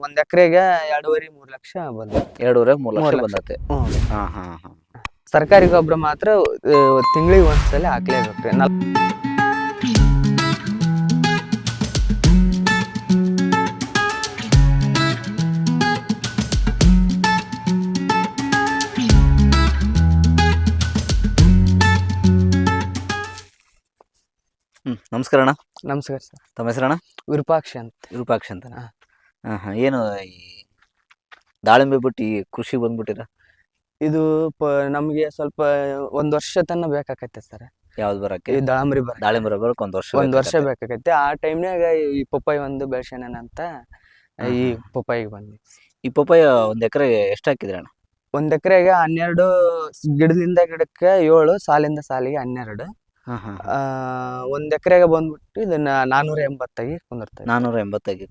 ಒಂದ್ ಎಕರೆಗೆ ಎರಡೂವರೆ ಮೂರ್ ಲಕ್ಷ ಬಂದ ಎರಡೂವರೆ ಮೂರು ಲಕ್ಷ ಮೂರ್ ಲಕ್ಷ. ಬಂದತೆ. ಹಾ ಹಾ ಹಾ. ಸರ್ಕಾರಿ ಗೊಬ್ಬರ ಮಾತ್ರ ತಿಂಗಳಿಗೆ ಒಂದ್ಸಲ ಹಾಕ್ಲೇಬೇಕ್ರಿ ನಲ್ ಹ್ಮ್ ನಮಸ್ಕಾರ ಅಣ್ಣ. ನಮಸ್ಕಾರ ಸರ್. ತಮ್ಮ ಹೆಸರಣ್ಣ? ವಿರೂಪಾಕ್ಷ ಅಂತ. ವಿರೂಪಾಕ್ಷ ಅಂತ ಹಾ. ಹಾ ಹಾ ಏನು ಈ ದಾಳಿಂಬೆ ಬಿಟ್ಟು ಈ ಕೃಷಿ ಬಂದ್ಬಿಟ್ಟಿರ ಇದು ಪ ನಮಗೆ ಸ್ವಲ್ಪ ಒಂದ್ ವರ್ಷ ತನ ಬೇಕಾಕೈತೆ ಸರ್. ಯಾವ್ದು ಬರಕ್ಕೆ? ಈ ದಾಳಂಬ್ರಿ ಬರ ದಾಳಿಂಬೆ ಬರಕ್ಕೆ ಒಂದ್ ವರ್ಷ ಒಂದ್ ವರ್ಷ ಬೇಕಾಗತ್ತೆ. ಬೇಕಾಕೈತೆ. ಆ ಟೈಮ್ನಾಗ ಈ ಪಪ್ಪಾಯಿ ಒಂದು ಬೆಳ್ಸ್ಯಾನ ಅಂತ ಈ. ಪಪ್ಪಾಯಿಗೆ ಬಂದ್ವಿ. ಈ ಪಪ್ಪಾಯ ಒಂದ್ ಎಕರೆಗೆ ಎಷ್ಟು ಹಾಕಿದ್ರಿ ಅಣ್ಣ? ಒಂದ್ ಎಕರೆಗೆ ಹನ್ನೆರಡು ಗಿಡದಿಂದ ಗಿಡಕ್ಕೆ ಏಳು ಸಾಲಿಂದ ಸಾಲಿಗೆ ಹನ್ನೆರಡು. ಹಾ ಹಾ ಆ ಒಂದ್ ಎಕರೆಗೆ ಬಂದ್ಬಿಟ್ಟು ಇದನ್ನ ನಾನೂರ ಎಂಬತ್ತಾಗಿ ಕುಂದಿರ್ತಾರೆ ನಾನೂರ ಎಂಬತ್ತಾಗಿ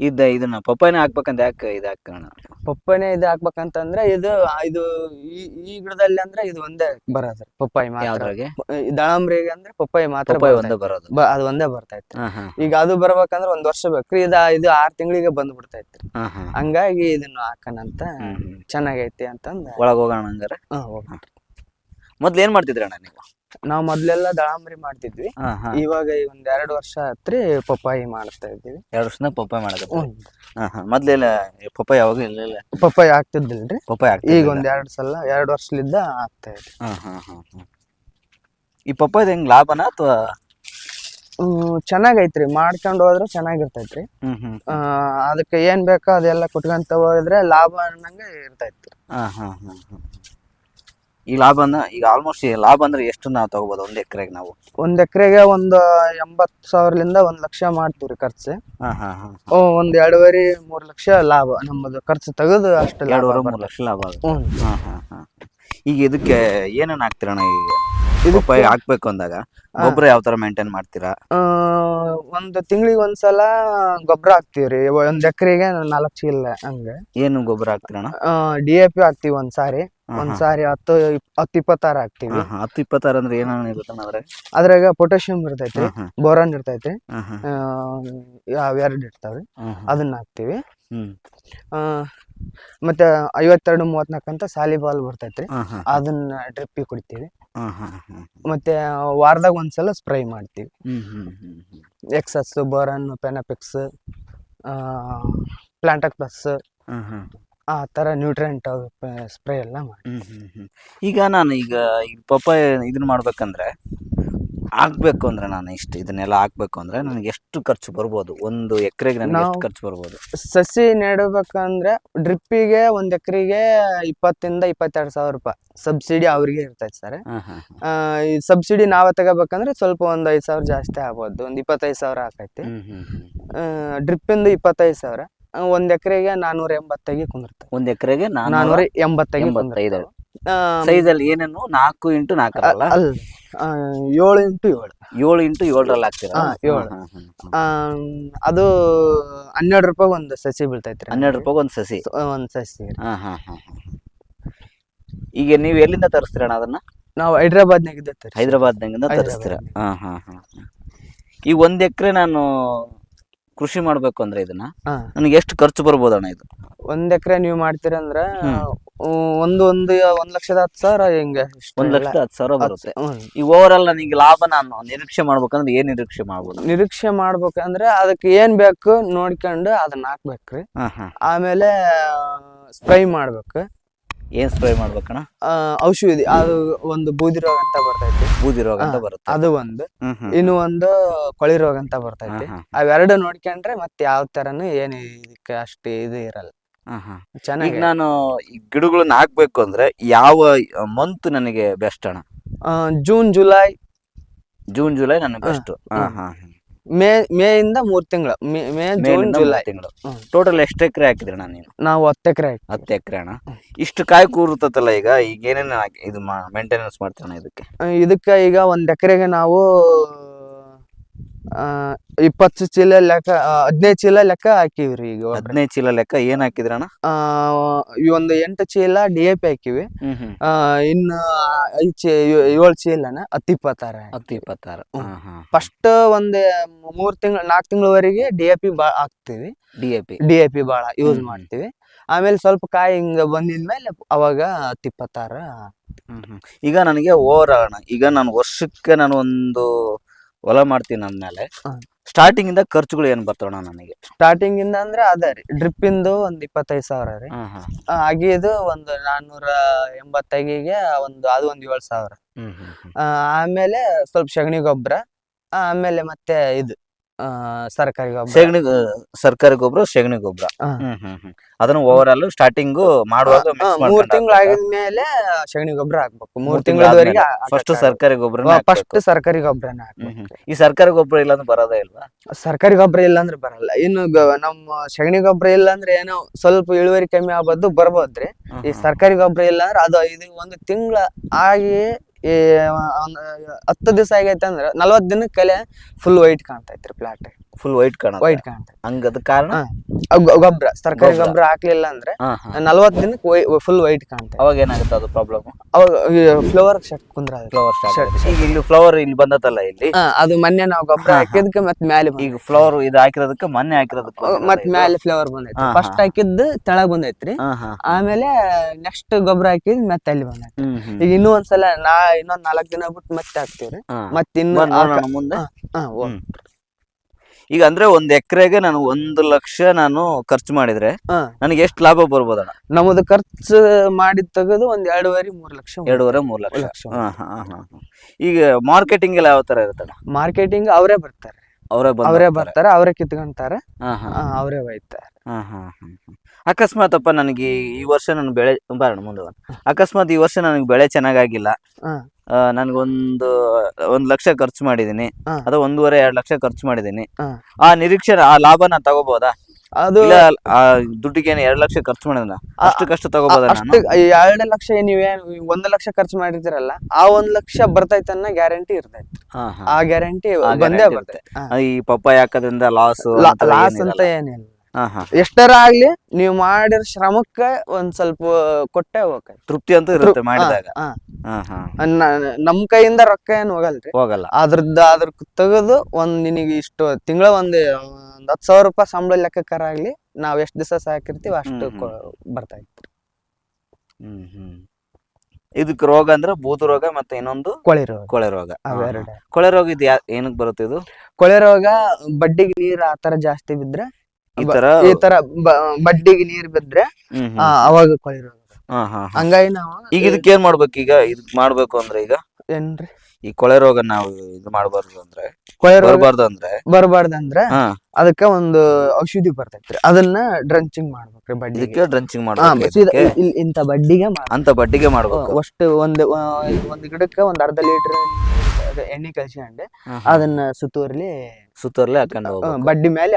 ಇದ್ದ ಇದನ್ನ ಪಪ್ಪಾಯನೇ ಹಾಕ್ಬೇಕಂತ ಯಾಕೆ ಇದು ಹಾಕೋಣ ಪಪ್ಪಾಯಿನ ಇದು ಹಾಕ್ಬೇಕಂತಂದ್ರೆ ಇದು ಇದು ಈ ಈ ಗಿಡದಲ್ಲಿ ಅಂದ್ರೆ ಇದು ಒಂದೇ ಬರೋದು ಪಪ್ಪಾಯಿ ಮಾತ್ರ. ಯಾವ್ದ್ರಾಗೆ? ದಾಳಂಬ್ರಿಗೆ ಅಂದ್ರೆ ಪಪ್ಪಾಯಿ ಮಾತ್ರ ಪಪ್ಪಾಯ. ಒಂದೇ ಬರೋದು. ಬ- ಅದು ಒಂದೇ ಬರ್ತಾ ಇತ್ತು. ಹಾ ಈಗ ಅದು ಬರ್ಬೇಕಂದ್ರೆ ಒಂದ್ ವರ್ಷ ಬೇಕ್ರಿ ಇದ ಇದು ಆರ್ ತಿಂಗಳಿಗೆ ಬಂದ್ ಬಿಡ್ತಾ ಇತ್ತು. ಹಾ ಹಂಗಾಗಿ ಇದನ್ನ ಹ್ಮ್ ಹ್ಮ್. ಚೆನ್ನಾಗೈತಿ ಅಂತಂದ. ಒಳಗ್ ಹೋಗೋಣ ಹಂಗಾರೆ? ಹಾ. ಮೊದ್ಲು ಏನ್ ಮಾಡ್ತಿದ್ರಿ ಅಣ್ಣ ನೀವು? ನಾವ್ ಮೊದ್ಲೆಲ್ಲ ದಾಳಂಬರಿ ಮಾಡ್ತಿದ್ವಿ. ಹಾ ಹಾ. ಇವಾಗ ಈ ಒಂದ್ ಎರಡು ವರ್ಷ ಆತ್ರಿ ಪಪ್ಪಾಯಿ ಮಾಡ್ತಾ ಇದ್ದೀವಿ. ಎರಡು ವರ್ಷದಿಂದ ಪಪ್ಪಾಯ ಮಾಡಕತ್ತ ಹ್ಮ್. ಹಾ ಹಾ. ಮೊದ್ಲೆಲ್ಲ ಪಪ್ಪಾಯ ಯಾವಾಗ ಇಲ್ಲ ಪಪ್ಪಾಯಿ ಆಗ್ತಿದ್ದಿಲ್ರಿ. ಪಪ್ಪಾಯ ಈಗ. ಒಂದ್ ಎರಡ್ ಸಲ ಎರಡ್ ವರ್ಷಲಿದ್ದ ಆಗ್ತಾ ಇದೆ ಹಾ ಹಾ ಹಾ ಹಾ. ಈ ಪಪ್ಪಾಯದ ಹೆಂಗ್ ಲಾಭನ ಅಥವಾ? ಹ್ಮ್ ಚೆನ್ನಾಗೈತ್ರಿ. ಮಾಡ್ಕೊಂಡು ಹೋದ್ರೆ ಚೆನ್ನಾಗಿರ್ತೈತ್ರಿ. ಹ್ಮ್ ಹ್ಮ್. ಆ ಅದಕ್ಕೆ ಏನ್ ಬೇಕೋ ಅದೆಲ್ಲ ಕುಟ್ಕೊಂತ ಹೋದ್ರೆ ಲಾಭ ಅನ್ನಂಗೆ ಇರ್ತೈತ್ರಿ. ಹಾ ಹಾ ಹಾ ಹಾ. ಈ ಲಾಭನ ಈಗ ಆಲ್ಮೋಸ್ಟ್ ಈ ಲಾಭ ಅಂದ್ರೆ ಎಷ್ಟು ನಾವು ತಗೋಬಹುದು ಒಂದ್ ಎಕರೆಗೆ ನಾವು? ಒಂದ್ ಎಕರೆಗೆ ಒಂದು ಎಂಬತ್ ಸಾವಿರಲಿಂದ ಒಂದ್ ಲಕ್ಷ ಮಾಡ್ತೀವ್ರಿ ಖರ್ಚು. ಹಾ ಹಾ ಹಾ ಓ, ಒಂದ್ ಎರಡೂವರೆ ಮೂರ್ ಲಕ್ಷ ಲಾಭ ನಮ್ಮದು ಖರ್ಚು ತೆಗೆದು ಅಷ್ಟು ಲಾಭ ಎರಡೂವರೆ ಬರ್ತೈತೆ. ಲಕ್ಷ ಲಾಭ ಆಗುತ್ತೆ. ಹ್ಮ್. ಹಾ ಹಾ ಹಾ. ಈಗ ಇದಕ್ಕೆ ಏನೇನ್ ಹಾಕ್ತಿರಣ್ಣ ಈಗ? ಪಪ್ಪಾಯ ಹಾಕ್ಬೇಕು ಅಂದಾಗ ಗೊಬ್ಬರ ಯಾವ ತರ ಮೇಂಟೈನ್ ಮಾಡ್ತೀರಾ? ಆ, ಒಂದ್ ತಿಂಗಳಿಗೆ ಒಂದ್ಸಲ ಗೊಬ್ಬರ ಹಾಕ್ತಿವ್ರಿ. ಒಂದ್ ಎಕರೆಗೆ ನಾಲ್ಕು ಚೀಲ ಹಂಗೆ. ಏನು ಗೊಬ್ಬರ ಹಾಕ್ತಿರಣ್ಣ? ಡಿ ಎ ಪಿ ಹಾಕ್ತಿವಿ ಒಂದ್ ಸಾರಿ ಹಾ, ಒಂದ್ ಹಾ. ಸಾರಿ ಹತ್ತು ಹತ್ತು ಇಪ್ಪತ್ತಾರು ಹಾಕ್ತಿವಿ. ಹತ್ತು ಇಪ್ಪತ್ತಾರು ಅಂದ್ರೆ ಏನೇನು ಇರುತ್ತಣ್ಣ ಅದ್ರಾಗ ಅದ್ರಾಗ ಪೊಟ್ಯಾಶಿಯಂ ಇರ್ತೈತಿ. ಬೋರಾನ್ ಇರ್ತೈತಿ. ಆ, ಅವೆರಡ್ ಇರ್ತಾವ್ರಿ. ಅದನ್ನ ಹಾಕ್ತಿವಿ ಆ, ಮತ್ತೆ ಐವತ್ತೆರಡು ಮೂವತ್ನಾಲ್ಕು ಅಂತ ಸಾಲಿಬಾಲ್ ಬರ್ತೈತ್ರಿ. ಅದನ್ನ ಡ್ರಿಪ್ ಕುಡಿತೀವಿ. ಮತ್ತೆ ವಾರದಾಗ ಒಂದ್ಸಲ ಸ್ಪ್ರೈ ಮಾಡ್ತೀವಿ. ಎಕ್ಸಸ್ ಬೋರನ್ ಪೆನಪಿಕ್ಸ್ ಪ್ಲಾಂಟಕ್ ಪ್ಲಸ್. ಆ ಥರ ನ್ಯೂಟ್ರೆಂಟ್ ಸ್ಪ್ರೇ ಎಲ್ಲ ಮಾಡಿ ಹ್ಮ್, ಹ್ಮ್, ಹ್ಮ್. ಈಗ ನಾನು ಈಗ ಈ ಪಪ್ಪಾಯ ಇದನ್ನ ಮಾಡ್ಬೇಕಂದ್ರೆ ಹಾಕ್ಬೇಕು ಅಂದ್ರೆ ನಾನು ಇಷ್ಟು ಇದನ್ನೆಲ್ಲ ಹಾಕ್ಬೇಕು ಅಂದ್ರೆ ನನಗೆ ಎಷ್ಟು ಖರ್ಚು ಬರ್ಬೋದು? ಒಂದು ಎಕರೆಗೆ ನನಗೆ ಎಷ್ಟು ನಾವು- ಖರ್ಚು ಬರ್ಬೋದು? ಸಸಿ ನೆಡಬೇಕಂದ್ರೆ ಡ್ರಿಪ್ಪಿಗೆ ಒಂದ್ ಎಕರೆಗೆ ಇಪ್ಪತ್ತಿಂದ ಇಪ್ಪತ್ತೆರಡು ಸಾವಿರ ರೂಪಾಯಿ. ಸಬ್ಸಿಡಿ ಅವ್ರಿಗೆ ಇರ್ತೈತೆ ಸರ್. ಹಾ, ಹಾ, ಹಾ. ಈ ಸಬ್ಸಿಡಿ ನಾವೇ ತಗೋಬೇಕಂದ್ರೆ ಸ್ವಲ್ಪ ಒಂದು ಐದು ಸಾವಿರ ಜಾಸ್ತಿ ಆಗ್ಬೋದು. ಒಂದು ಇಪ್ಪತ್ತೈದು ಸಾವಿರ ಆಕೈತಿ. ಹ್ಮ್, ಹ್ಮ್, ಹ್ಮ್. ಡ್ರಿಪ್ಪಿಂದ ಇಪ್ಪತ್ತೈದು ಸಾವಿರ. ಒಂದ್ ಎಕರೆಗೆ ನಾನೂರ ಎಂಬತ್ತೈದು ಕುಂದಿರ್ತವೆ ಒಂದ್ ಎಕರೆಗೆ ನಾನೂರ ಎಂಬತ್ತೈದು. ಸೈಜ್ ಅಲ್ಲಿ ಏನೇನು? ನಾಲ್ಕು ಇಂಟು ನಾಲ್ಕು ಅಲ್ಲ. ಏಳು ಇಂಟು ಏಳು. ಏಳು ಇಂಟು ಏಳರಲ್ಲಿ ಹಾಕ್ತೀರ? ಏಳು. ಅದು ಹನ್ನೆರಡು ರೂಪಾಯಿ ಒಂದು ಸಸಿ ಬೀಳ್ತೈತ್ರಿ ಹನ್ನೆರಡು ರೂಪಾಯಿ ಒಂದು ಸಸಿ? ಒಂದ್ ಸಸಿ. ಈಗ ನೀವು ಎಲ್ಲಿಂದ ತರಿಸ್ತೀರಣ್ಣ ಅದನ್ನ? ನಾವು ಹೈದ್ರಾಬಾದ್ನಾಗ ಇದ್ದೈತೆ ಹೈದರಾಬಾದ್ನಾಗಿಂದ ಹೈದ್ರಾಬಾದ್. ತರಿಸ್ತೀರ? ಹಾ ಹಾ ಹಾ ಹಾ. ಈ ಒಂದ್ ಎಕರೆ ನಾನು ಕೃಷಿ ಮಾಡ್ಬೇಕು ಅಂದ್ರೆ ಇದನ್ನ ಹಾ. ನನಗೆ ಎಷ್ಟು ಖರ್ಚು ಬರ್ಬೋದಣ್ಣ ಇದು? ಒಂದ್ ಎಕರೆ ನೀವು ಮಾಡ್ತೀರ ಅಂದ್ರೆ ಉ- ಒಂದು ಒಂದು ಒಂದ್ ಲಕ್ಷದ ಹತ್ತು ಸಾವಿರ ಹಿಂಗ? ಇಷ್ಟು ಒಂದ್ ಲಕ್ಷದ ಹತ್ತು ಸಾವಿರ ಬರುತ್ತೆ. ಹ್ಮ್. ಈ ಓವರ್ ಆಲ್ ನನಗೆ ಲಾಭ ನಾನು ನಿರೀಕ್ಷೆ ಮಾಡ್ಬೇಕಂದ್ರೆ ಏನ್ ನಿರೀಕ್ಷೆ ಮಾಡ್ಬೋದು? ನಿರೀಕ್ಷೆ ಮಾಡ್ಬೇಕಂದ್ರೆ ಅದಕ್ಕೆ ಏನ್ ಬೇಕು ನೋಡ್ಕೊಂಡು ಅದನ್ನ ಹಾಕ್ಬೇಕ್ರಿ. ಹಾ ಹಾ ಆಮೇಲೆ ಸ್ಪ್ರೈ ಮಾಡ್ಬೇಕು. ಏನ್ ಸ್ಪ್ರೇ ಮಾಡ್ಬೇಕಣ್ಣ? ಆ, ಔಷಧಿ ಅದು ಒಂದು ಬೂದಿ ರೋಗ ಅಂತ ಬರ್ತೈತಿ. ಬೂದಿ ರೋಗ ಅಂತ ಬರುತ್ತೆ. ಅದು ಒಂದು. ಇನ್ನು ಒಂದು ಕೊಳಿ ರೋಗ ಅಂತ ಬರ್ತೈತಿ. ಅವೆರಡು ನೋಡ್ಕೊಂಡ್ರೆ ಮತ್ತೆ ಯಾವ ತರನು ಏನು ಇದಕ್ಕೆ ಅಷ್ಟು ಇದು ಇರಲ್ಲ. ಚೆನ್ನಾಗಿ. ನಾನು ಈ ಗಿಡಗಳನ್ನ ಹಾಕ್ಬೇಕು ಅಂದ್ರೆ ಯಾವ ಮಂತ್ ನನಗೆ ಬೆಸ್ಟ್ ಅಣ್ಣ? June July. ಜೂನ್ ಜುಲೈ ನನಗೆ ಬೆಸ್ಟ್ ಹಾ. ಹಾ ಮೇ ಮೇ ಇಂದ ಮೂರ್ ತಿಂಗಳು ಮೇ ಮೇ ಜೂನ್ ಜುಲೈ. ತಿಂಗಳು. ಟೋಟಲ್ ಎಷ್ಟು ಎಕರೆ ಹಾಕಿದ್ರಣ್ಣ ನೀನು ನಾವು ಹತ್ತು ಎಕರೆ ಹತ್ತು ಎಕರೆ ಅಣ್ಣ ಇಷ್ಟು ಕಾಯಿ ಕೂರುತ್ತಲ್ಲ ಈಗ? ಈಗ ಏನೇನು ಹಾಕಿ ಇದು ಮೇಂಟೆನೆನ್ಸ್ ಮಾಡ್ತೀರಣ್ಣ ಇದಕ್ಕೆ? ಇದಕ್ಕೆ ಈಗ ಒಂದ್ ಎಕರೆಗೆ ನಾವು ಇಪ್ಪತ್ತು ಚೀಲ ಲೆಕ್ಕ ಹದಿನೈದು ಚೀಲ ಲೆಕ್ಕ ಹಾಕಿವ್ರಿ ಈಗ. ಹದಿನೈದು ಚೀಲ ಲೆಕ್ಕ ಏನ್ ಹಾಕಿದ್ರಣ್ಣ? ಆ ಈ ಒಂದು ಎಂಟು ಚೀಲ ಡಿ ಎ ಪಿ ಹಾಕಿವಿ. ಹ್ಮ್ ಹ್ಮ್. ಆ, ಇನ್ನು ಐದು ಚೀ ಏಳು ಚೀಲನ ಹತ್ತು ಇಪ್ಪತ್ತಾರ. ಹತ್ತು ಇಪ್ಪತ್ತಾರು. ಹ್ಮ್. ಫಸ್ಟ್ ಒಂದ್ ಮೂರ್ ತಿಂಗಳು ನಾಲ್ಕು ತಿಂಗಳವರೆಗೆ ಡಿ ಎ ಪಿ ಬಾ ಹಾಕ್ತಿವಿ. D A P. D A P ಬಾಳ ಯೂಸ್ ಹ್ಮ್. ಮಾಡ್ತೀವಿ. ಆಮೇಲೆ ಸ್ವಲ್ಪ ಕಾಯಿ ಹಿಂಗ ಬಂದಿದ್ಮೇಲೆ ಅವಾಗ ಹತ್ತು ಇಪ್ಪತ್ತಾರ. ಈಗ ನನಗೆ ಓವರ್ ಅಣ್ಣ ಈಗ ನಾನು ವರ್ಷಕ್ಕೆ ನಾನು ಒಂದು ಹೊಲ ಮಾಡ್ತೀನಿ ಅಂದ್ಮೇಲೆ. ಸ್ಟಾರ್ಟಿಂಗ್ ಇಂದ ಖರ್ಚುಗಳು ಏನ್ ಬರ್ತಾವ ನನಗೆ? ಸ್ಟಾರ್ಟಿಂಗ್ ಇಂದ ಅಂದ್ರೆ ಅದೇ ರೀ ಡ್ರಿಪ್ ಇಂದು ಒಂದ್ ಇಪ್ಪತ್ತೈದು ಸಾವಿರ ರೀ. ಅಗಿದು ಒಂದು ನಾನ್ನೂರ ಎಂಬತ್ತೈಗಿಗೆ ಒಂದು ಅದು ಒಂದ್ ಏಳು ಸಾವಿರ. ಆಮೇಲೆ ಸ್ವಲ್ಪ ಸಗಣಿ ಗೊಬ್ಬರ ಆಮೇಲೆ ಮತ್ತೆ ಇದು. ಸರ್ಕಾರಿ ಗೊಬ್ಬರ. ಸೆಗಣಿ ಸರ್ಕಾರಿ ಗೊಬ್ಬರ ಸೆಗಣಿ ಗೊಬ್ಬರ. ಹಾ. ಹ್ಮ್ ಹ್ಮ್ ಹ್ಮ್. ಅದನ್ನ ಓವರ್ ಆಲ್ ಸ್ಟಾರ್ಟಿಂಗ್ ಮಾಡುವಾಗ ಮೂರ್ ತಿಂಗಳು ಆಗಿದ್ಮೇಲೆ ಸೆಗಣಿ ಗೊಬ್ಬರ ಹಾಕ್ಬೇಕು. ಮೂರ್ ತಿಂಗಳವರೆಗೆ ಫಸ್ಟ್ ಸರ್ಕಾರಿ ಗೊಬ್ಬರ ಫಸ್ಟ್ ಸರ್ಕಾರಿ ಗೊಬ್ಬರನ ಹಾಕ್ಬೇಕು. ಈ ಸರ್ಕಾರಿ ಗೊಬ್ಬರ ಇಲ್ಲ ಅಂದ್ರೆ ಬರೋದೇ ಇಲ್ವಾ? ಸರ್ಕಾರಿ ಗೊಬ್ಬರ ಇಲ್ಲ ಅಂದ್ರೆ ಬರಲ್ಲ. ಇನ್ನು ಗ- ನಮ್ಮ ಸೆಗಣಿ ಗೊಬ್ಬರ ಇಲ್ಲ ಅಂದ್ರೆ ಏನೋ ಸ್ವಲ್ಪ ಇಳುವರಿ ಕಮ್ಮಿ ಆಗ್ಬೋದು ಬರ್ಬೋದ್ರಿ. ಈ ಸರ್ಕಾರಿ ಗೊಬ್ಬರ ಇಲ್ಲ ಅಂದ್ರೆ ಅದು ಇದು ಒಂದು ತಿಂಗಳ ಆಗಿ ಈ ಒಂದು ಹತ್ತು ದಿವಸ ಆಗೈತೆ ಅಂದ್ರೆ ನಲ್ವತ್ತು ದಿನಕ್ಕೆ ಕಲೆ ಫುಲ್ ವೈಟ್ ಕಾಣ್ತೈತ್ರಿ ಪ್ಲಾಟ್ ಫುಲ್ ವೈಟ್ ಕಾಣ ವೈಟ್ ಕಾಣುತ್ತೆ. ಹಂಗ ಅದ ಕಾರಣ. ಗೊಬ್ಬರ ತರಕಾರಿ. ಗೊಬ್ಬರ ಹಾಕ್ಲಿಲ್ಲ ಅಂದ್ರೆ ಹಾ, ಹಾ. ನಲ್ವತ್ ದಿನಕ್ಕೆ ಫುಲ್ ವೈಟ್ ಕಾಣುತ್ತೆ. ಅವಾಗ ಏನಾಗುತ್ತೆ ಅದು ಪ್ರಾಬ್ಲಮ್ ಅವಾಗ ಫ್ಲವರ್ ಶಟ್ ಕುಂದ್ರ ಫ್ಲವರ್ Shut- ಈಗ ಇಲ್ಲಿ ಫ್ಲವರ್ ಇಲ್ಲಿ ಬಂದತ್ತಲ್ಲ ಇಲ್ಲಿ? ಅದು ಮೊನ್ನೆ ನಾವು ಗೊಬ್ಬರ ಹಾಕಿದ್ಕ ಮತ್ತೆ ಮ್ಯಾಲೆ ಈಗ ಫ್ಲವರ್ ಇದು ಹಾಕಿರೋದಕ್ಕೆ ಮೊನ್ನೆ ಹಾಕಿರೋದಕ್ಕೆ ಮತ್ತೆ ಮತ್ ಮ್ಯಾಲೆ ಫ್ಲವರ್ ಬಂದೈತಿ. ಫಸ್ಟ್ ಹಾಕಿದ್ ಹಾಕಿದ್ದು ತೆಳಗ್ ಬಂದೈತ್ರಿ ಆಮೇಲೆ ನೆಕ್ಸ್ಟ್ ಗೊಬ್ಬರ ಹಾಕಿದ್ ಮತ್ತೆ ಅಲ್ಲಿ ಬಂದೈತೆ. ಈಗ ಇನ್ನೂ ಒಂದ್ಸಲ ನಾ ಇನ್ನೊಂದ್ ನಾಲ್ಕ್ ದಿನ ಬಿಟ್ಟು ಮತ್ತೆ ಹಾಕ್ತಿವ್ರಿ ಮತ್ತೆ ಇನ್ನ ಮುಂದೆ. ಈಗ ಅಂದ್ರೆ ಒಂದ್ ಎಕರೆಗೆ ನಾನು ಒಂದು ಲಕ್ಷ ನಾನು ಖರ್ಚು ಮಾಡಿದ್ರೆ ಹಾ. ನನಗೆ ಎಷ್ಟು ಲಾಭ ಬರ್ಬೋದಣ್ಣ ನಮ್ಮದು ಖರ್ಚು ಮಾಡಿದ ತೆಗೆದು ಒಂದ್ ಎರಡೂವರೆ ಮೂರ್ ಲಕ್ಷ ಎರಡೂವರೆ ಮೂರ್ ಲಕ್ಷ ಲಕ್ಷ ಹಾ ಹಾ ಹಾ ಹಾ. ಈಗ ಮಾರ್ಕೆಟಿಂಗ್ ಎಲ್ಲ ಯಾವ ತರ ಇರುತ್ತಣ್ಣ ಮಾರ್ಕೆಟಿಂಗ್ ಅವರೇ ಬರ್ತಾರೆ ಅವರೇ ಬಂದು ಅವರೇ. ಬರ್ತಾರೆ ಅವರೇ ಕಿತ್ಕೊಂತಾರೆ ಹಾ ಹಾ ಆ, ಅವರೇ ಒಯ್ತಾರೆ ಹಾ ಹಾ ಹಾ ಹಾ. ಅಕಸ್ಮಾತ್ ಅಪ್ಪ ನನಗೆ ಈ ವರ್ಷ ನನ್ ಬೆಳೆ ಬಾರಣ ಮುಂದೆ. ಅಕಸ್ಮಾತ್ ಈ ವರ್ಷ ನನಗೆ ಬೆಳೆ ಚೆನ್ನಾಗಾಗಿಲ್ಲ ಹಾ. ನನ್ಗೊಂದು ಒಂದ್ ಲಕ್ಷ ಖರ್ಚು ಮಾಡಿದೀನಿ. ಹಾ. ಅಥವಾ ಒಂದೂವರೆ ಎರಡ್ ಲಕ್ಷ ಖರ್ಚು ಮಾಡಿದೀನಿ. ಹಾ. ಆ ನಿರೀಕ್ಷೆ ಆ ಲಾಭ ನಾನು ತಗೋಬಹುದಾ ಅದು ಇಲ್ಲ ಆ ದುಡ್ಡಿಗೆ ಎರಡ್ ಲಕ್ಷ ಖರ್ಚು ಮಾಡಿದ ಅಷ್ಟು ತಗೋಬೋದ ಅಷ್ಟು ಎರಡು ಲಕ್ಷ ನೀವು ಒಂದ್ ಲಕ್ಷ ಖರ್ಚು ಮಾಡಿರ್ತೀರಲ್ಲ ಆ ಒಂದ್ ಲಕ್ಷ ಬರ್ತೈತೆ ಅನ್ನೋ ಗ್ಯಾರಂಟಿ ಇರ್ತೈತಿ. ಆ ಗ್ಯಾರಂಟಿ ಆ ಬಂದೇ guarantee ಬರ್ತೈತೆ. ಈ ಪಪ್ಪಾಯ ಹಾಕೋದ್ರಿಂದ ಲಾಸ್ ಲಾಸ್ ಅಂತ ಏನಿಲ್ಲ. ಎಷ್ಟರ ಆಗ್ಲಿ ನೀವು ಮಾಡಿರ ಶ್ರಮಕ್ಕ ಒಂದ್ ಸ್ವಲ್ಪ ಕೊಟ್ಟೆ ಹೋಗ ತೃಪ್ತಿ ಅಂತ ಇರುತ್ತೆ ಮಾಡಿದಾಗ. ನಮ್ ಕೈಯಿಂದ ರೊಕ್ಕ ಏನ್ ಹೋಗಲ್ರಿ? ಹೋಗಲ್ಲ. ಅದ್ರದ್ದು ಅದ್ರ ತೆಗೆದು ಒಂದ್ ನಿನಗೆ ಇಷ್ಟು ತಿಂಗಳ ಒಂದ್ ಒಂದ್ ಹತ್ತು ಸಾವಿರ ರೂಪಾಯಿ ಸಂಬಳ ಲೆಕ್ಕಕ್ಕಾರ ಆಗ್ಲಿ ನಾವ್ ಎಷ್ಟ್ ದಿವಸ ಸಾಕಿರ್ತೀವಿ ಅಷ್ಟು ಬರ್ತಾ ಇತ್ತು. ಹ್ಮ್ ಹ್ಮ್. ಇದಕ್ಕೆ ರೋಗ ಅಂದ್ರೆ ಬೂದು ರೋಗ ಮತ್ತೆ ಇನ್ನೊಂದು ಕೊಳೆ ರೋಗ. ಕೊಳೆ ರೋಗ. ಕೊಳೆ ರೋಗ ಇದು ಏನಕ್ಕೆ ಬರುತ್ತೆ ಇದು? ಕೊಳೆ ರೋಗ ಬಡ್ಡಿಗೆ ನೀರ್ ಆತರ ಜಾಸ್ತಿ ಬಿದ್ರೆ ಈ ತರ ಈ ತರ ಬಡ್ಡಿಗೆ ನೀರ್ ಬಿದ್ರೆ. ಅವಾಗ ಕೊಳೆ ರೋಗ ಹಾ, ಹಾ, ಹಾ. ಹಂಗಾಗಿ ನಾವು ಈಗ ಇದಕ್ಕೆ ಏನ್ ಮಾಡ್ಬೇಕು ಈಗ? ಇದಕ್ ಮಾಡ್ಬೇಕು ಅಂದ್ರೆ ಈಗ? ಏನ್ರಿ? ಈ ಕೊಳೆ ರೋಗ ನಾವು ಇದು ಮಾಡಬಾರ್ದು ಅಂದ್ರೆ? ಕೊಳೆ ರೋಗ ಬರಬಾರ್ದು ಅಂದ್ರೆ? ಬರಬಾರ್ದು ಅಂದ್ರೆ ಅದಕ್ಕೆ ಒಂದು ಔಷಧಿ ಬರ್ತೈತ್ರಿ. ಅದನ್ನ ಡ್ರಂಚಿಂಗ್ ಮಾಡ್ಬೇಕ್ರಿ ಬಡ್ಡಿಗೆ. ಡ್ರಂಚಿಂಗ್ ಮಾಡ್ಬೇಕು ಇಂತ ಬಡ್ಡಿಗೆ ಅಂತ ಬಡ್ಡಿಗೆ ಮಾಡ್ಬೇಕು. ಅಷ್ಟು ಒಂದು ಒಂದ್ ಗಿಡಕ್ಕೆ ಒಂದ್ ಅರ್ಧ ಲೀಟರ್ ಎಣ್ಣೆ ಕಲ್ಸ್ಕೊಂಡೆ. ಅದನ್ನ ಸುತ್ತೂರ್ಲಿ ಸುತ್ತರ್ಲೆ ಹಾಕೊಂಡು ಬಡ್ಡಿ ಮೇಲೆ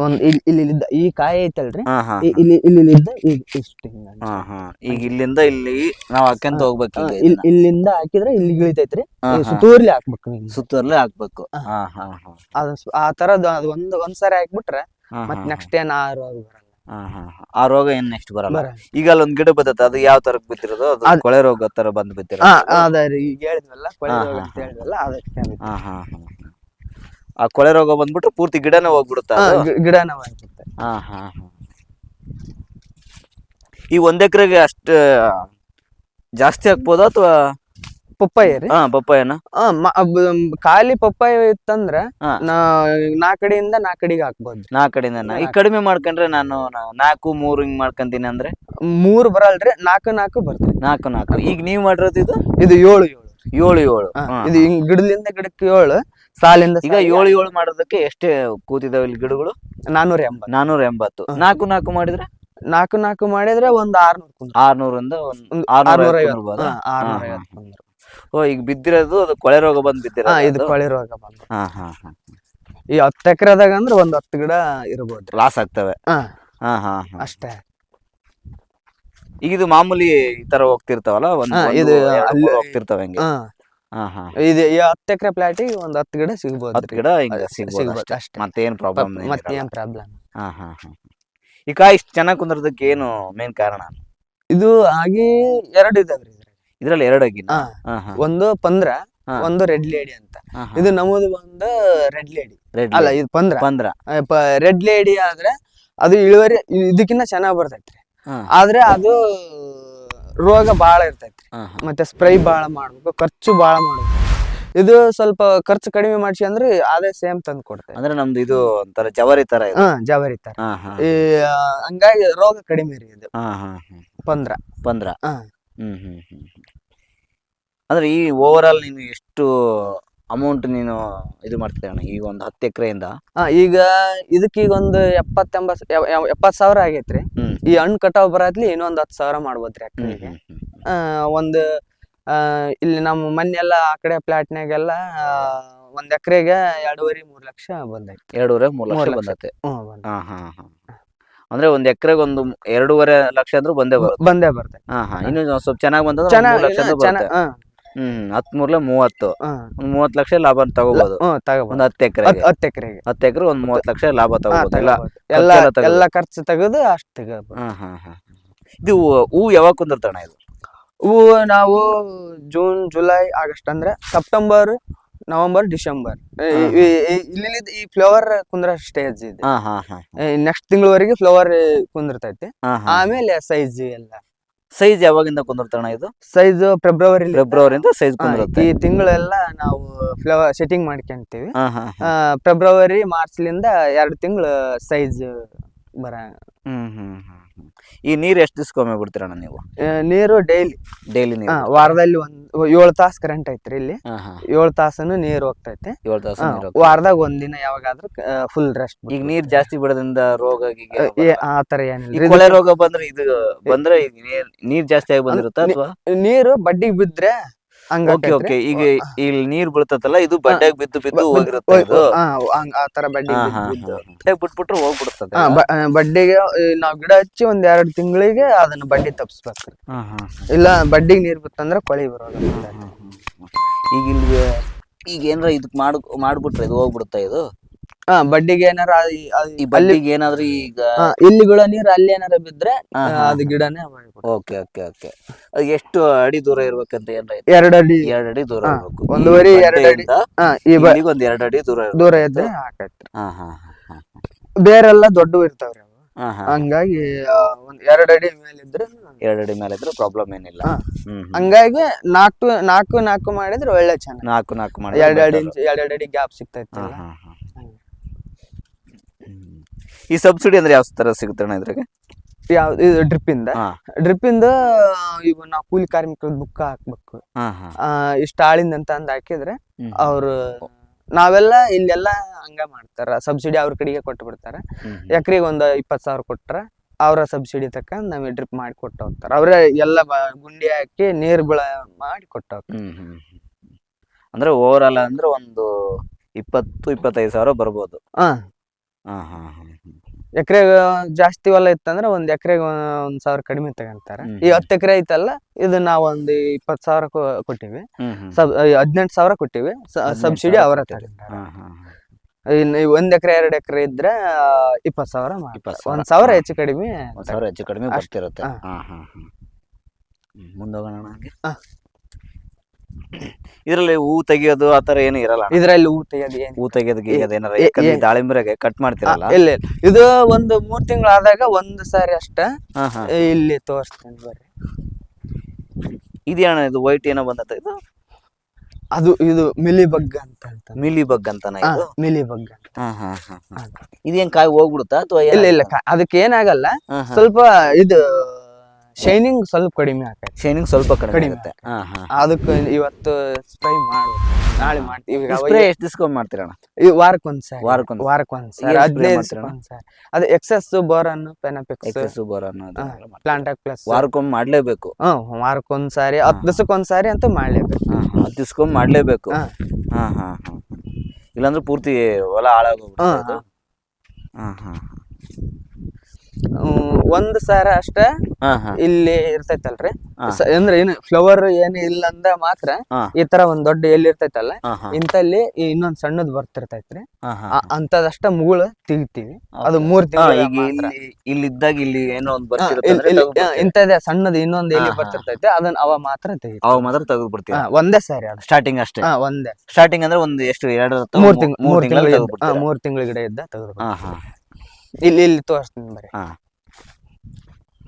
ಒಂದ್ ಇಲ್ಲಿ ಇಲ್ಲಿ ಈ ಕಾಯಿ ಐತಲ್ರಿ? ಹಾ ಇಲ್ಲಿ ಇಲ್ಲಿದ್ದ ಇಷ್ಟು ಈಗ ಇಲ್ಲಿಂದ ಇಲ್ಲಿ ನಾವ್ ಹಾಕೊಂತ ಹೋಗ್ಬೇಕು ಇಲ್- ಇಲ್ಲಿಂದ ಹಾಕಿದ್ರೆ ಇಲ್ಲಿ ಇಳಿತೈತ್ರಿ. ಸುತ್ತೂರ್ಲಿ ಹಾಕ್ಬೇಕು ಸುತ್ತೂರ್ಲಿ ಹಾಕ್ಬೇಕು. ಆ ತರದ್ ಅದ್ ಒಂದ್ ಒಂದ್ಸರಿ ಹಾಕ್ಬಿಟ್ರೆ ಮತ್ ನೆಕ್ಸ್ಟ್ ಏನ್ ಆ ರೋಗ ಬರಲ್ಲ. ಆ ರೋಗ ಏನ್ ನೆಕ್ಸ್ಟ್ ಬರಲ್ಲ? ಈಗ ಅಲ್ಲೊಂದ್ ಗಿಡ ಬರ್ತೈತೆ ಅದು ಯಾವ ತರ ಬಿದ್ದಿರೋದು ಅದು ಕೊಳೆ ರೋಗ ತರ ಬಂದ್ ಬಿದ್ದಿರೋ ಹಾ ಅದ ರೀ ಈಗ ಹೇಳಿದ್ವಲ್ಲ ಕೊಳೆ ರೋಗ ಅಂತ ಹೇಳಿದ್ವಲ್ಲ ಅದಕ್ಕೆ ಹಾ ಹಾ ಹಾ. ಆ ಕೊಳೆ ರೋಗ ಬಂದ್ಬಿಟ್ಟು ಪೂರ್ತಿ ಗಿಡನೇ ಹೋಗ್ಬಿಡುತ್ತೆ ಗಿಡನೇ ಹೋಗ್ಬಿಡುತ್ತೆ. ಹಾ ಹಾ ಈ ಒಂದ್ ಎಕರೆಗೆ ಅಷ್ಟ ಜಾಸ್ತಿ ಹಾಕ್ಬೋದ ಅಥವಾ? ಪಪ್ಪಾಯ ರೀ? ಹಾ ಪಪ್ಪಾಯನ? ಆ, ಮ- ಖಾಲಿ ಪಪ್ಪಾಯ ಇತ್ತಂದ್ರ ಹಾ. ನಾ ನಾ ಕಡೆಯಿಂದ ನಾ ಕಡೆಗೆ ಹಾಕ್ಬೋದು. ನಾ ಕಡೆಯಿಂದ ಈ ಕಡಿಮೆ ಮಾಡ್ಕೊಂಡ್ರೆ ನಾನು ನಾ- ನಾಲ್ಕು ಮೂರು ಹಿಂಗ್ ಮಾಡ್ಕೊಂತೀನಿ ಅಂದ್ರೆ? ಮೂರ್ ಬರಲ್ರಿ ನಾಲ್ಕು ನಾಲ್ಕು ಬರ್ತದೆ. ನಾಲ್ಕು ನಾಲ್ಕು. ಈಗ ನೀವ್ ಮಾಡಿರೋದು ಇದು? ಇದು ಏಳು ಏಳು. ಏಳು ಏಳು. ಹಾ, ಹಾ, ಇದು ಹಿಂಗ್ ಗಿಡದಿಂದ ಗಿಡಕ್ಕೆ ಏಳು. ಸಾಲಿಂದ ಈಗ ಏಳು ಏಳು ಮಾಡೋದಕ್ಕೆ ಎಷ್ಟೇ ಕೂತಿದಾವೆ ಇಲ್ಲಿ ಗಿಡಗಳು? ನಾನೂರ ಎಂಬತ್ತು. ನಾನೂರ ಎಂಬತ್ತು. ನಾಲ್ಕು ನಾಲ್ಕು ಮಾಡಿದ್ರೆ? ನಾಲ್ಕು ನಾಲ್ಕು ಮಾಡಿದ್ರೆ ಒಂದ್ ಆರ್ನೂರ್ ಆರ್ನೂರಿಂದ ಒಂದ್ ಆರ್ನೂರ ಐವತ್ತು. ಓ ಈಗ ಬಿದ್ದಿರೋದು ಅದು ಕೊಳೆ ರೋಗ ಬಂದ್ ಬಿದ್ದಿರೋದು ಇದು? ಕೊಳೆ ರೋಗ ಬಂದ ಹಾ ಹಾ ಹಾ ಈ ಹತ್ತು ಎಕರೆದಾಗ ಅಂದ್ರೆ ಒಂದ್ ಹತ್ತು ಗಿಡ ಇರ್ಬೋದು. ಲಾಸ್ ಆಗ್ತವೆ. ಅಷ್ಟೇ. ಈಗ ಇದು ಮಾಮೂಲಿ ಈ ತರ ಹೋಗ್ತಿರ್ತಾವಲ್ಲ? ಒಂದ್ ಇದು ಹೋಗ್ತಿರ್ತಾವ ಹಂಗೆ. ಇದು ಈ ಹತ್ತು ಎಕರೆ ಪ್ಲಾಟಿಗೆ ಒಂದು ಹತ್ತು ಗಿಡ ಸಿಗ್ಬೋದು ಹತ್ತು ಗಿಡ ಹಿಂಗ ಸಿಗ್ಬೋದು ಅಷ್ಟೇ. ಮತ್ತೇನ್ ಪ್ರಾಬ್ಲಮ್ ಮತ್ತೆ ಏನ್ ಪ್ರಾಬ್ಲಮ್ ಹಾ ಹಾ ಹಾ ಈ ಕಾಯಿ ಇಷ್ಟು ಚೆನ್ನಾಗಿ ಕುಂದ್ರದಕ್ಕೆ ಏನು ಮೇನ್ ಕಾರಣ? ಇದು ಆಗಿ ಎರಡು ಇದಾವ್ರಿ ಇದ್ರಲ್ಲಿ. ಎರಡು ಹಾ. ಒಂದು ಪಂದ್ರ. ಒಂದು ರೆಡ್ ಲೇಡಿ ಅಂತ. ಇದು ನಮ್ಮದು ಒಂದು ರೆಡ್ ಲೇಡಿ ಅಲ್ಲ ಇದು ಪಂದ್ರ. ಪಂದ್ರ. ರೆಡ್ ಲೇಡಿ ಆದ್ರೆ ಅದು ಇಳುವರಿ ಇದಕ್ಕಿಂತ ಚೆನ್ನಾಗಿ ಬರ್ತೈತ್ರಿ ಆದ್ರೆ ಅದು ರೋಗ ಬಾಳ ಹಾ. ಮತ್ತೆ ಸ್ಪ್ರೈ ಬಾಳ ಮಾಡ್ಬೇಕು ಖರ್ಚು ಬಾಳ ಮಾಡ್ಬೇಕು. ಇದು ಸ್ವಲ್ಪ ಖರ್ಚು ಕಡಿಮೆ ಮಾಡಿಸಿ ಅಂದ್ರೆ ಅದೇ ಸೇಮ್ ತಂದು ಕೊಡ್ತೇವೆ. ಅಂದ್ರೆ ನಮ್ದು ಇದು ಒಂಥರ ಜವರಿ ತರ ಇದೆ. ಹಾ ಜವಾರಿ ತರ. ಹಾ ಹಾ ಈ ಆ, ಹಂಗಾಗಿ ರೋಗ ಕಡಿಮೆ ರೀ ಇದು. ಹಾ ಹಾ ಹಾ ಪಂದ್ರ. ಪಂದ್ರ. ಹಾ. ಹ್ಮ್ ಹ್ಮ್ ಹ್ಮ್. ಹ್ಮ್. ಅಂದ್ರೆ ಈ ಓವರ್ ಆಲ್ ನೀನು ಎಷ್ಟು ಅಮೌಂಟ್ ನೀನು ಇದು ಮಾಡ್ತಿದ್ದೆ ಅಣ್ಣ ಈಗ ಒಂದು ಹತ್ತು ಎಕರೆಯಿಂದ. ಹಾ ಈಗ ಇದಕ್ಕೆ ಈಗ ಒಂದು ಎಪ್ಪತ್ತೆಂಬತ್ ಎಪ್ಪತ್ ಸಾವಿರ ಆಗೈತ್ರಿ. ಈ ಹಣ್ಣು ಕಟಾವ್ ಬರತ್ಲಿ ಇನ್ನೊಂದ್ ಹತ್ತು ಸಾವಿರ ಮಾಡ್ಬೋದ್ರಿ ಅಕ್ಕ ಒಂದು ಆ, ಇಲ್ಲಿ ನಮ್ಮ ಮನೆಯೆಲ್ಲ ಆ ಕಡೆ ಪ್ಲಾಟ್ನಾಗೆಲ್ಲ ಒಂದ್ ಎಕರೆಗೆ ಎರಡೂವರೆ ಮೂರ್ ಲಕ್ಷ ಬಂದೈತಿ ಎರಡೂವರೆ ಮೂರು ಲಕ್ಷ ಮೂರ್ ಲಕ್ಷ. ಬಂದತ್ತೆ ಹ್ಮ್ ಬಂದ ಹಾ ಹಾ ಹಾ. ಅಂದ್ರೆ ಒಂದ್ ಎಕರೆಗೆ ಒಂದು ಎರಡೂವರೆ ಲಕ್ಷ ಅಂದ್ರೂ ಬಂದೇ ಬರುತ್ತೆ. ಬಂದೇ ಬರ್ತೈತಿ. ಹಾ ಹಾ. ಇನ್ನು ಸ್ವಲ್ಪ ಚೆನ್ನಾಗಿ ಬಂದ್ರೆ ಲಕ್ಷ ಚೆನ್ನಾಗಿ ಹ್ಮ್ ಹತ್ ಮೂರ್ಲೆ ಮೂವತ್ತು. ಒಂದ್ ಮೂವತ್ ಲಕ್ಷ ಲಾಭ ತಗೋಬಹುದು ಒಂದ್ ಹತ್ತು ಎಕರೆಗೆ. ಹತ್ತು ಎಕರೆಗೆ. ಹತ್ತು ಎಕರೆ ಒಂದ್ ಮೂವತ್ ಲಕ್ಷ ಲಾಭ ತಗೋಬಹುದು ಎಲ್ಲ ಖರ್ಚು ತೆಗೆದು ಅಷ್ಟು ತೆಗಬಹುದು ಹಾ ಹಾ ಹಾ. ಇದು ಹೂ ಯಾವಾಗ ಕುಂದಿರ್ತಾಣ ಇದು? ಹೂವು ನಾವು ಜೂನ್ ಜುಲೈ ಆಗಸ್ಟ್ ಅಂದ್ರೆ ಸೆಪ್ಟೆಂಬರ್ ನವೆಂಬರ್ ಡಿಸೆಂಬರ್. ಇಲ್ಲಿ ಈ ಫ್ಲವರ್ ಕುಂದ್ರ ಸ್ಟೇಜ್ ಇದೆ. ಹಾ ಹಾ ಹಾ. ನೆಕ್ಸ್ಟ್ ತಿಂಗಳವರೆಗೆ ಫ್ಲವರ್ ಕುಂದಿರ್ತೈತಿ. ಆಮೇಲೆ ಸೈಜ್ ಎಲ್ಲ. ಸೈಜ್ ಯಾವಾಗಿಂದ ಕುಂದಿರ್ತಾಣ ಇದು? ಸೈಜ್ ಫೆಬ್ರವರಿ ಫೆಬ್ರವರಿಯಿಂದ ಸೈಜ್ ಕುಂದಿರುತ್ತೆ. ಈ ತಿಂಗಳೆಲ್ಲ ನಾವು ಫ್ಲವರ್ ಸೆಟ್ಟಿಂಗ್ ಮಾಡ್ಕೊಂತೀವಿ. ಫೆಬ್ರವರಿ ಮಾರ್ಚ್ ಲಿಂದ ಎರಡು ತಿಂಗಳು ಸೈಜ್ ಬರ ಹ್ಮ್ ಹ್ಮ್ ಹ್ಮ್ ಹ್ಮ್. ಈ ನೀರ್ ಎಷ್ಟು ದಿವ್ಸಕ್ಕೊಮ್ಮೆ ಬಿಡ್ತೀರಣ್ಣ ನೀವು? ನೀರು ಡೈಲಿ. ಡೈಲಿ ನೀರು? ವಾರದಲ್ಲಿ ಒಂದ್ ಏಳು ತಾಸು ಕರೆಂಟ್ ಐತ್ರಿ ಇಲ್ಲಿ. ಹಾ ಹಾ. ಏಳು ತಾಸನು ನೀರು ಹೋಗ್ತೈತೆ. ಏಳು ತಾಸು ನೀರು ವಾರದಾಗ ಒಂದಿನ ಯಾವಾಗಾದ್ರೂ ಫುಲ್ ರೆಸ್ಟ್ ಈಗ ನೀರ್ ಜಾಸ್ತಿ ಬಿಡೋದ್ರಿಂದ ರೋಗ ಗೀಗ ಬರಲ್ಲ? ಆ ತರ ಈ ಏನಿಲ್ಲ ಕೊಳೆ ರೋಗ ಬಂದ್ರೆ ಇದು ಬಂದ್ರೆ ಈಗ ನೀರ್ ನೀರ್ ಜಾಸ್ತಿ ಆಗಿ ಬಂದಿರುತ್ತಾ ಅಥವಾ? ನೀರು ಬಡ್ಡಿಗೆ ಬಿದ್ರೆ ಓಕೆ ಓಕೆ. ಈಗ ಇಲ್ಲಿ ನೀರ್ ಬೀಳ್ತತ್ತಲ್ಲ ಇದು ಬಡ್ಡೆಗ್ ಬಿದ್ದು ಬಿದ್ದು ಹೋಗಿರುತ್ತೆ ಇದು. ಆ ತರ ಬಡ್ಡಿಗೆ. ಬಡ್ಡೆಗ್ ಬಿಟ್ಬಿಟ್ರೆ ಹೋಗ್ಬಿಡ್ತದೆ ಬಡ್ಡಿಗೆ ನಾವ್ ಗಿಡ ಹಚ್ಚಿ ಒಂದ್ ಎರಡ್ ತಿಂಗಳಿಗೆ ಅದನ್ನ ಬಡ್ಡಿ ತಪ್ಸ್ಬೇಕು. ಹಾ, ಹಾ, ಇಲ್ಲ ಬಡ್ಡಿಗೆ ನೀರ್ ಬಿತ್ತಂದ್ರೆ ಕೊಳಿ ಬರೋದು. ಈಗ ಇಲ್ಲಿ ಈಗ ಏನಾರ ಇದಕ್ ಮಾಡ್ ಮಾಡ್ಬಿಟ್ರೆ ಇದು ಹೋಗ್ಬಿಡುತ್ತಾ ಇದು? ಹಾ ಬಡ್ಡಿಗೆ ಏನಾರ ಈ- ಈ ಅಲ್ಲಿ ಏನಾದ್ರು ಈಗ ಹಾ, ಇಲ್ಲಿ ಬೀಳೋ ನೀರ್ ಅಲ್ಲಿ ಏನಾರ ಬಿದ್ರೆ ಹಾ, ಆ, ಹಾ, ಅದು ಗಿಡನೇ ಹೋಗ್ಬಿಡುತ್ತೆ. Okay okay okay. ಎಷ್ಟು ಅಡಿ ದೂರ ಇರ್ಬೇಕಂತ ಏನ್ ಎರಡು ಅಡಿ ಎರಡ್ ಅಡಿ ದೂರ ಹಾ, ಇರ್ಬೇಕು. ಒಂದೂವರೆ ಎರಡ್ ಅಡಿ. ಬಡ್ಡೆಯಿಂದ ಹಾ, ಈ ಬ- ಇಲ್ಲಿಗೆ ಒಂದ್ ಎರಡ್ ಅಡಿ ದೂರ ಇರ್ಬೇಕು. ದೂರ ಇದ್ರೆ ಹಾಕೈತ್ರಿ. ಹಾ ಹಾ ಹಾ ಬೇರೆಲ್ಲ ದೊಡ್ಡವು ಇರ್ತಾವ್ರಿ ಅವು. ಹಾ ಹಾ ಹಂಗಾಗಿ ಆ, ಒಂದ್ ಎರಡ್ ಅಡಿ ಮೇಲೆ ಇದ್ರೆ ಎರಡ್ ಅಡಿ ಮೇಲೆ ಇದ್ರೆ ಪ್ರಾಬ್ಲಮ್ ಏನಿಲ್ಲ. ಹಾ. ಹ್ಮ್ ಹ್ಮ್. ಹಂಗಾಗಿ ನಾಲ್ಕು ನಾಲ್ಕು ನಾಲ್ಕು ಮಾಡಿದ್ರೆ ಒಳ್ಳೆ ಚೆನ್ನಾಗಿ ನಾಲ್ಕು ನಾಲ್ಕು ಮಾಡಿ ಎರಡ್ ಅಡಿ ಇಂಚ್ ಎರಡ್ ಎರಡ್ ಅಡಿ ಗ್ಯಾಪ್ ಸಿಗ್ತೈತಿ ಈ ಸಬ್ಸಿಡಿ ಅಂದ್ರೆ ಯಾವ ತರ ಸಿಗುತ್ತೆ ಅಣ್ಣ ಇದ್ರಾಗ? ಯಾವ ಇದು ಡ್ರಿಪ್ ಇಂದ? ಹಾ. ಡ್ರಿಪ್ ಇಂದ ಇವ್ ನಾವು ಕೂಲಿ ಕಾರ್ಮಿಕರ ಬುಕ್ಕ ಹಾಕ್ಬೇಕು. ಹಾ ಹಾ. ಆ, ಇಷ್ಟ ಆಳಿಂದ ಅಂತ ಅಂದ್ ಹಾಕಿದ್ರೆ ಹ್ಮ್. ಅವ್ರು ನಾವೆಲ್ಲ ಇಲ್ಲೆಲ್ಲ ಹಂಗ ಮಾಡ್ತಾರ. ಸಬ್ಸಿಡಿ ಅವ್ರ ಕಡೆಗೆ ಕೊಟ್ಟು ಬಿಡ್ತಾರ. ಹ್ಮ್ ಹ್ಮ್. ಎಕರೆಗೆ ಒಂದ್ ಇಪ್ಪತ್ ಸಾವಿರ ಕೊಟ್ರ ಅವ್ರ ಸಬ್ಸಿಡಿ ತಕ್ಕ ನಮಗೆ ಡ್ರಿಪ್ ಮಾಡಿ ಕೊಟ್ಟು ಹೋಗ್ತಾರ ಅವ್ರ ಎಲ್ಲ ಬ- ಗುಂಡಿ ಹಾಕಿ ನೀರ್ ಬಿಳ ಮಾಡಿ ಕೊಟ್ಟು ಹೋಗ್ತಾರೆ ಹ್ಮ್ ಹ್ಮ್ ಹ್ಮ್. ಅಂದ್ರೆ ಓವರ್ ಆಲ್ ಅಂದ್ರೆ ಒಂದು ಇಪ್ಪತ್ತು ಇಪ್ಪತ್ತೈದು ಸಾವಿರ ಬರ್ಬೋದು. ಹಾ. ಹಾ ಹಾ ಎಕರೆಗೆ ಜಾಸ್ತಿ ಹೊಲ ಇತ್ತಂದ್ರೆ ಒಂದ್ ಎಕರೆಗೆ ಒಂದ್ ಸಾವಿರ ಕಡಿಮೆ ತಗೊಂತಾರೆ. ಈ ಹತ್ತು ಎಕರೆ ಐತಲ್ಲ ಇದು ನಾವ್ ಒಂದ್ ಇಪ್ಪತ್ ಸಾವಿರ ಕೊಟ್ಟಿವಿ. ಸಬ್ ಹದಿನೆಂಟು ಸಾವಿರ ಕೊಟ್ಟಿವಿ. ಸಬ್ಸಿಡಿ ಅವರ ಒಂದ್ ಎಕರೆ ಎರಡ್ ಎಕರೆ ಇದ್ರೆ ಇಪ್ಪತ್ ಸಾವಿರ ಇಪ್ಪತ್ತು ಸಾವಿರ. ಒಂದ್ ಸಾವಿರ. ಹೆಚ್ಚು ಕಡಿಮೆ ಸಾವಿರ ಹೆಚ್ಚು ಕಡಿಮೆ ಅಷ್ಟಿರುತ್ತೆ ಮುಂದೋಗೋಣ. ಇದ್ರಲ್ಲಿ ಹೂ ತೆಗಿಯೋದು ಆತರ ಏನು ಇರಲ್ಲ. ಇದರಲ್ಲಿ ಹೂ ತೆಗಿಯೋದು ಏನು ಹೂ ತೆಗಿಯೋದು ಗೀಯೋದು ಏನಾರ ಯಾಕಂದ್ರೆ ಈ ದಾಳಿಂಬ್ರೆಗೆ ಕಟ್ ಮಾಡ್ತಿರಲ್ಲ? ಇಲ್ಲ ಇಲ್ಲ. ಇದು ಒಂದು ಮೂರ್ ತಿಂಗಳು ಆದಾಗ ಒಂದ್ ಸಾರಿ ಅಷ್ಟ. ಹಾ ಹಾ. ಇಲ್ಲಿ ತೋರಿಸ್ತೀನಿ ಬರ್ರಿ. ಇದೇನ ಇದು? ವೈಟ್ ಏನೋ ಬಂದತ್ತ ಇದು? ಅದು ಇದು ಮಿಲಿ ಬಗ್ ಅಂತ ಅಂತ ಮಿಲಿ ಬಗ್ ಅಂತಾನ ಇದು? ಮಿಲಿ ಬಗ್ ಅಂತ. ಹಾ ಹಾ ಹಾ. ಹಾ. ಇದೇನ್ ಕಾಯಿ ಹೋಗ್ಬಿಡುತ್ತಾ ಅಥವಾ ಇಲ್ಲ ಇಲ್ಲ ಕ- ಅದಕ್ಕೆ ಏನಾಗಲ್ಲ. ಸ್ವಲ್ಪ ಇದು ಶೈನಿಂಗ್ ಸ್ವಲ್ಪ ಕಡಿಮೆ ಆಗ್ತದೆ ಶೈನಿಂಗ್ ಸ್ವಲ್ಪ ಕಡಿಮೆ ಕಡಿಮೆ ಆಗುತ್ತೆ. ಹಾ ಹಾ ಅದಕ್ಕೆ ಇವತ್ತು ಸ್ಪ್ರೈ ಮಾಡ್ಬೇಕು. ನಾಳೆ ಮಾಡ್ತೀವಿ. ಸ್ಪ್ರೇ ಎಷ್ಟು ದಿವ್ಸಕ್ಕೊಮ್ಮೆ ಮಾಡ್ತೀರಣ್ಣ? ಈ ವಾರಕ್ಕೊಂದ್ಸಾರಿ. ವಾರಕ್ಕೊಂದ್ ವಾರಕ್ಕೆ ಏನ್ spray ಹದಿನೈದು ಮಾಡ್ತೀರಣ್ಣ? ಎಕ್ಸೆಸ್ ಅದು ಎಕ್ಸಸ್ ಬೋರನ್ ಪೆನಪಿಕ್ಸ್ ಎಕ್ಸಸ್ ಬೋರ್ ಅನ್ನೋದು ಪ್ಲಾಂಟಾಕ್ ಪ್ಲಸ್ ವಾರಕ್ಕೊಮ್ಮೆ ಮಾಡ್ಲೇಬೇಕು. ಹ್ಮ್ ವಾರಕ್ಕೊಂದ್ಸಾರಿ. ಹತ್ತು ದಿವಸಕ್ಕೊಂದ್ಸಾರಿ ಅಂತೂ ಮಾಡ್ಲೇಬೇಕು. ಹಾ ಹತ್ತು ದಿವಸಕ್ಕೊಮ್ಮೆ ಮಾಡ್ಲೇಬೇಕು. ಹಾ. ಹಾ ಹಾ ಹಾ. ಇಲ್ಲಾಂದ್ರೆ ಪೂರ್ತಿ ಹೊಲ ಹಾಳಾಗೋಗ್ಬಿಡುತ್ತೆ ಹಾ, ಅದು. ಹಾ ಹಾ. ಒಂದ್ ಸಾರ ಅಷ್ಟ ಇಲ್ಲಿ ಇರ್ತೈತಲ್ರಿ. ಅಂದ್ರೆ ಏನು ಫ್ಲವರ್ ಏನು ಇಲ್ಲ ಅಂದ ಮಾತ್ರ ಈ ತರ ಒಂದ್ ದೊಡ್ಡ ಎಲ್ಲಿ ಇರ್ತೈತಲ್ಲ ಇಂತಲ್ಲಿ ಇನ್ನೊಂದ್ ಸಣ್ಣದ್ ಬರ್ತಿರ್ತೈತ್ರಿ. ಅಂತದಷ್ಟ ಮುಗುಳ ತೆಗಿತೀವಿ ಅದು ಮೂರ್ ತಿಂಗಳು ಇಲ್ಲಿ ಇಲ್ಲಿದ್ದಾಗ ಇಲ್ಲಿ ಏನೋ ಒಂದ್ ಇಂತದ ಸಣ್ಣದು ಇನ್ನೊಂದ್ ಎಲ್ಲಿ. ಬರ್ತಿರ್ತೈತೆ ಅದನ್ನ ಅವ ಮಾತ್ರ ಅವ ಮಾತ್ರ ತೆಗೆದು ಬಿಡ್ತೀವಿ ಒಂದೇ ಸಾರಿ ಅದು. ಸ್ಟಾರ್ಟಿಂಗ್ ಅಷ್ಟೇ? ಒಂದೇ. ಸ್ಟಾರ್ಟಿಂಗ್ ಅಂದ್ರೆ ಒಂದ್ ಎಷ್ಟು ಎರಡು ಮೂರ್ ತಿಂಗಳ ಮೂರ್ ತಿಂಗಳು ತೆಗೆದು ಮೂರ್ ತಿಂಗಳ ಗಿಡ ಇದ್ದ ತೆಗೆದು ಇಲ್ಲಿ ಇಲ್ಲಿ ತೋರಿಸ್ತೀನಿ ಬರೀ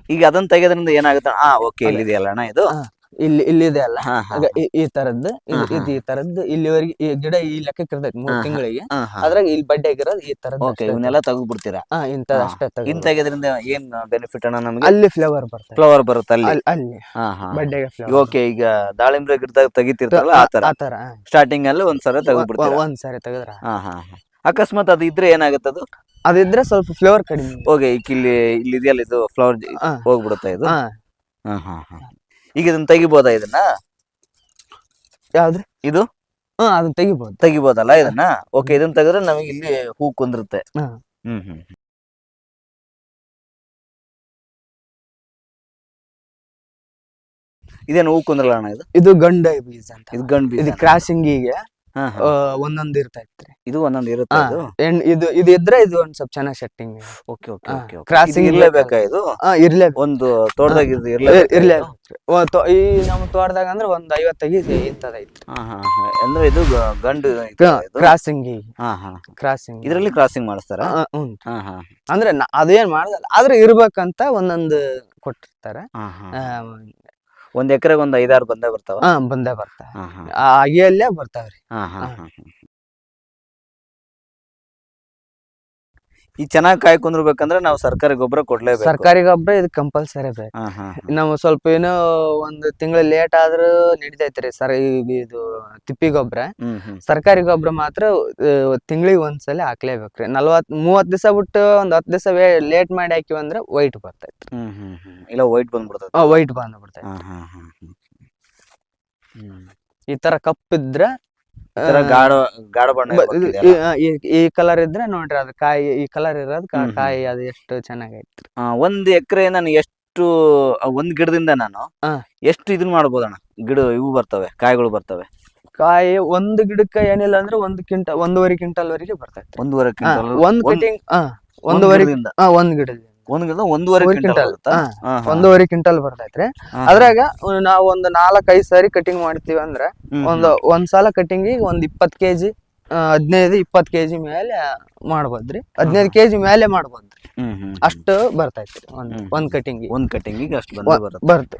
ಈಗ ಅದನ್ನ ತೆಗೆದ್ರಿಂದ ಏನಾಗುತ್ತೆ? ಹಾ ಓಕೆ ಇಲ್ಲಿದೆಯಲ್ಲ ಅಣ್ಣ ಇದು? ಹಾ. ಇಲ್ಲಿ ಇಲ್ಲಿದೆ ಅಲ್ಲ. ಹಾ ಹಾ ಈ- ತರದ್ದು ಇದು ಹಾ, ಹಾ. ಈ ತರದ್ದು ಇಲ್ಲಿವರೆಗೆ ಈ ಗಿಡ ಈ ಲೆಕ್ಕಕ್ಕೆ ಇರ್ತೈತಿ ಮೂರ್ ಹಾ, ಹಾ. ತಿಂಗಳಿಗೆ. ಹಾ ಹಾ. ಅದ್ರಾಗ ಇಲ್ಲಿ ಬಡ್ಡೆ ಆಗಿರೋದು ಈ ತರದ್ದು ಓಕೆ ಇವನ್ನೆಲ್ಲ ತೆಗೆದು ಬಿಡ್ತೀರಾ ಇಂತ ಹಾ. ಅಷ್ಟೇ ತೆಗ್ದು ಇನ್ ತೆಗೆದ್ರಿಂದ ಏನ್ ಬೆನಿಫಿಟ್ ಅಣ್ಣ ನಮ್ಗೆ? ಅಲ್ಲಿ ಫ್ಲವರ್ ಬರುತ್ತೆ ಫ್ಲವರ್ ಬರುತ್ತೆ ಅಲ್ಲಿ? ಅಲ್ಲಿ ಹಾ ಹಾ. ಬಡ್ಡೆಗೆ ಓಕೆ ಈಗ ದಾಳಿಂಬ್ರೆ ಗಿಡದಾಗ ತೆಗಿತಿರ್ತಾರಲ್ಲ ಆ ತರ. ಆ ತರ ಸ್ಟಾರ್ಟಿಂಗ್ ಅಲ್ಲಿ ಒಂದ್ಸಲ ತೆಗೆದು ಒ- ಬಿಡ್ತೀರಾ ಒಂದ್ ಸಾರಿ ತೆಗೆದ್ರ. ಹಾ ಹಾ ಹಾ. ಅಕಸ್ಮಾತ್ ಅದು ಇದ್ರೆ ಏನಾಗುತ್ತೆ ಅದು ಅದಿದ್ರೆ ಸ್ವಲ್ಪ ಫ್ಲೇವರ್ ಕಡಿಮೆ. ಓಕೆ ಇಲ್ಲಿ ಇಲ್ಲಿ ಇದೆಯಲ್ಲ ಇದು ಫ್ಲವರ್ ಹಾ. ಹೋಗ್ಬಿಡುತ್ತೆ ಇದು? ಹಾ. ಹಾ ಹಾ ಹಾ. ಈಗ ಇದನ್ನ ತೆಗಿಬೋದಾ ಇದನ್ನ? ಯಾವ್ದ್ರಿ ಇದು? ಹಾ ಅದನ್ನ ತೆಗಿಬಹುದು ತೆಗಿಬೋದಲ್ಲ ಇದನ್ನ? ಓಕೆ ಇದನ್ನ ತೆಗೆದ್ರೆ ನಮಗೆ ಇಲ್ಲಿ ಹೂ ಕುಂದಿರುತ್ತೆ. ಹಾ. ಹ್ಮ್ ಹ್ಮ್ ಹ್ಮ್. ಇದೇನು ಹೂ ಕುಂದ್ರಲ್ಲ ಅಣ್ಣ ಇದು? ಇದು ಗಂಡ ಬೀಜ ಅಂತ. ಇದು ಗಂಡ್ ಬೀಜ ಇದು ಕ್ರಾಸಿಂಗಿಗೆ. ಹಾ, ಇರ್ತಾ ಒಂದೊಂದ್ ಇರ್ತೈತ್ರಿ ಇದು ಒಂದೊಂದು ಇರುತ್ತೆ. ಇದು? ಇದು ಇದು ಇದ್ರೆ ಇದು ಒಂದ್ ಸ್ವಲ್ಪ ಚೆನ್ನಾಗಿ setting okay okay okay okay. Crossing ಇರ್ಲೇಬೇಕಾ. ಇದು? ಹಾ ಇರ್ಲೇಬೇಕು. ಒಂದು ತೋಟದಾಗ ಇದು ಇರ್ಲೇ ಇರ್ಲೇ ಈ ನಮ್ಮ ತೋಟದಾಗ ಅಂದ್ರೆ ಒಂದ್ ಐವತ್ತೈದು ಇಂಥದೈತ್ರಿ ಐತ್ರಿ. ಅಂದ್ರೆ ಇದು ಗಂಡು ಕ್ರಾಸಿಂಗ್ ಕ್ರಾಸಿಂಗ್ ಇದರಲ್ಲಿ ಕ್ರಾಸಿಂಗ್ ಮಾಡಿಸ್ತಾರ? ಅಂದ್ರೆ ಅದೇನ್ ಮಾಡಲ್ಲ ಆದ್ರೆ ಇರ್ಬೇಕಂತ ಒಂದೊಂದು ಕೊಟ್ಟಿರ್ತಾರೆ. ಒಂದ್ ಎಕರೆಗೆ ಒಂದ್ ಐದಾರು ಬಂದೇ ಬರ್ತಾವ? ಹಾ ಬಂದೇ ಬರ್ತಾವ. ಆ ಅಗಿಯಲ್ಲೇ ಬರ್ತಾವ್ರಿ. ಹಾ. ಹಾ ಹಾ. ಈ ಚೆನ್ನಾಗಿ ಕಾಯಿ ಕುಂದ್ರಬೇಕಂದ್ರೆ ನಾವು ಸರ್ಕಾರಿ ಗೊಬ್ಬರ ಕೊಡ್ಲೇಬೇಕು. ಸರ್ಕಾರಿ ಗೊಬ್ಬರ ಇದು ಕಂಪಲ್ಸರಿ ಬೇಕು. ಹಾ ಹಾ ಹಾ. ನಾವು ಸ್ವಲ್ಪ ಏನೋ ಒಂದು ತಿಂಗಳು ಲೇಟ್ ಆದ್ರೂ ನಡಿತೈತ್ರಿ ಸರ್ ಇದು ತಿಪ್ಪಿ ಗೊಬ್ಬರ. ಹ್ಮ್ ಹ್ಮ್. ಸರ್ಕಾರಿ ಗೊಬ್ಬರ ಮಾತ್ರ ತಿಂಗಳಿಗೆ ಒಂದ್ಸಲ ಹಾಕ್ಲೇಬೇಕ್ರಿ ನಲ್ವತ್ ಮೂವತ್ ದಿವಸ ಬಿಟ್ಟು ಒಂದ್ ಹತ್ತು ದಿವಸ ಲೇಟ್ ಮಾಡಿ ಹಾಕಿವಿ ಅಂದ್ರೆ ವೈಟ್ ಬರ್ತೈತ್ರಿ ಹ್ಮ್ ಹ್ಮ್ ಹ್ಮ್. ಇಲ್ಲ ವೈಟ್ ಬಂದ್ಬಿಡ್ತದೆ ವೈಟ್ ಬಂದ್ಬಿಡ್ತೈತಿ. ಹಾ ಹಾ ಹಾ ಹ್ಮ್. ಹ್ಮ್ ಈ ತರ ಕಪ್ಪಿದ್ರ ಗಾಢ ಗಾಢ ಬಣ್ಣ. ಈ- ಕಲರ್ ಇದ್ರೆ ನೋಡ್ರಿ ಅದು ಕಾಯಿ ಈ ಕಲರ್ ಇರೋದು ಕಾ- ಹ್ಮ್ ಹ್ಮ್. ಕಾಯಿ ಅದು ಎಷ್ಟು ಚೆನ್ನಾಗೈತ್ರಿ ಆ, ಒಂದ್ ಎಕರೆ ನಾನು ಎಷ್ಟು ಆ, ಒಂದ್ ಗಿಡದಿಂದ ನಾನು ಹಾ. ಎಷ್ಟು ಇದನ್ ಮಾಡ್ಬೋದಣ್ಣ ಗಿಡ ಇವು ಬರ್ತವೆ ಕಾಯಿಗಳು ಬರ್ತವೆ ಕಾಯಿ ಒಂದು ಗಿಡಕ್ಕೆ ಏನಿಲ್ಲ ಅಂದ್ರೆ ಒಂದು ಕ್ವಿಂಟಲ್ ಒಂದೂವರೆ ಕ್ವಿಂಟಲ್ ವರೆಗೆ ಬರ್ತೈತ್ರಿ ಒಂದೂವರೆ ಕ್ವಿಂಟಲ್ ಒಂದ್ ಒಂದ್- ಕಟಿಂಗ್ ಒಂದ್ ಒಂದೂವರೆ ಗಿಡದಿಂದ ಹಾ ಒಂದ್ ಗಿಡದಿಂದ ಒಂದ್ ಗಿಡ ಒಂದೂವರೆ ಕ್ವಿಂಟಲ್. ಒಂದೂವರೆ ಕ್ವಿಂಟಲ್ ಬರ್ತೈತ್ರಿ. ಅದ್ರಾಗ ನಾವು ಒಂದು ನಾಲ್ಕ್ ಐದ್ ಸಾರಿ ಕಟಿಂಗ್ ಮಾಡ್ತೀವಿ ಅಂದ್ರೆ ಒಂದ್ ಒಂದು ಸಲ ಕಟಿಂಗ್ ಒಂದ್ ಇಪ್ಪತ್ ಕೆಜಿ ಹದಿನೈದು ಇಪ್ಪತ್ ಕೆಜಿ ಮೇಲೆ ಮಾಡ್ಬೋದ್ರಿ. ಹದಿನೈದು ಕೆಜಿ ಮೇಲೆ ಮಾಡ್ಬೋದ್ರಿ. ಅಷ್ಟು ಬರ್ತೈತ್ರಿ ಒಂದ್. ಒಂದ್ ಕಟಿಂಗ್ ಒಂದ್ ಕಟಿಂಗ್ ಅಷ್ಟು ಬರ್ತ.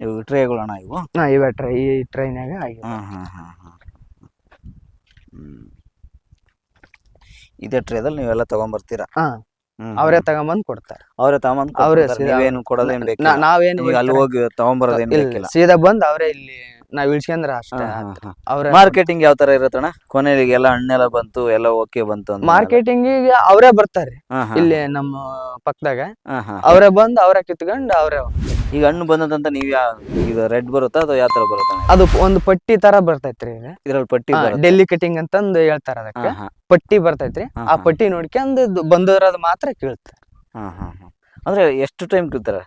ಇವು ಟ್ರೇಗಳು ಅಣ್ಣ ಇವು? ಇವ ಟ್ರೈ ಈ ಟ್ರೈನ್ಯಾಗ ಆಗಿ ಹ್ಮ್. ಇದೇ ಟ್ರೇದಲ್ಲಿ ನೀವೆಲ್ಲ ತಗೊಂಡ್ಬರ್ತೀರಾ ಹಾ. ಅವರೇ. ತಗೊಂಬಂದ್ ಕೊಡ್ತಾರ. ಅವರೇ ತಗೊಂಬಂದ್ ಅವ್ರೇ. ಸೀದಾ ನೀವೇನು ಕೊಡೋದೇನ್ ನಾ- ಬೇಕಿಲ್ಲ. ನಾವೇನು ನೀವು ಅಲ್ಲಿ ಹೋಗಿ ತಗೊಂಡ್ಬರೋದೇನು ಬೇಕಿಲ್ಲ. ಸೀದಾ ಬಂದ್ ಅವರೇ ಇಲ್ಲಿ ನಾವ್ ಇಳ್ಸ್ಕೊಂಡ್ರ ಅಷ್ಟೇ ಅವ್ರ ಮಾರ್ಕೆಟಿಂಗ್ ಯಾವ ತರ ಇರತ್ತಣ್ಣ? ಕೊನೆಗೆ ಎಲ್ಲ ಹಣ್ಣೆಲ್ಲ ಬಂತು ಎಲ್ಲ ಓಕೆ ಬಂತು ಅಂತ ಮಾರ್ಕೆಟಿಂಗ್ ಅವರೇ ಹಾ, ಇಲ್ಲಿ ನಮ್ಮ ಪಕ್ಕದಾಗ. ಅವರೇ ಬಂದ್ ಅವರೇ ಕಿತ್ಕೊಂಡ್ ಅವರೇ ಈಗ ಹಣ್ಣು ಬಂದದಂತ ನೀವ್ ಈಗ ರೆಡ್ ಬರುತ್ತಾ ಅಥವಾ ಯಾವ ತರ ಬರುತ್ತಾ? ಅದು ಒಂದು ಪಟ್ಟಿ ತರ ಬರ್ತೈತ್ರಿ ಇದು. ಇದ್ರಲ್ಲಿ ಪಟ್ಟಿ ಬರುತ್ತೆ? ಡೆಲ್ಲಿ ಕಟಿಂಗ್ ಅಂತಂದು ಹೇಳ್ತಾರ ಅದಕ್ಕೆ. ಹಾ, ಪಟ್ಟಿ ಬರ್ತೈತ್ರಿ. ಹಾ, ಆ ಹಾ. ಪಟ್ಟಿ ನೋಡ್ಕೊಂಡ್ ಬಂದದ್ರದ್ ಮಾತ್ರ ಕೇಳ್ತಾರ. ಹಾ, ಹಾ, ಹಾ. ಅಂದ್ರೆ ಎಷ್ಟು ಟೈಮ್ ಕೇಳ್ತಾರ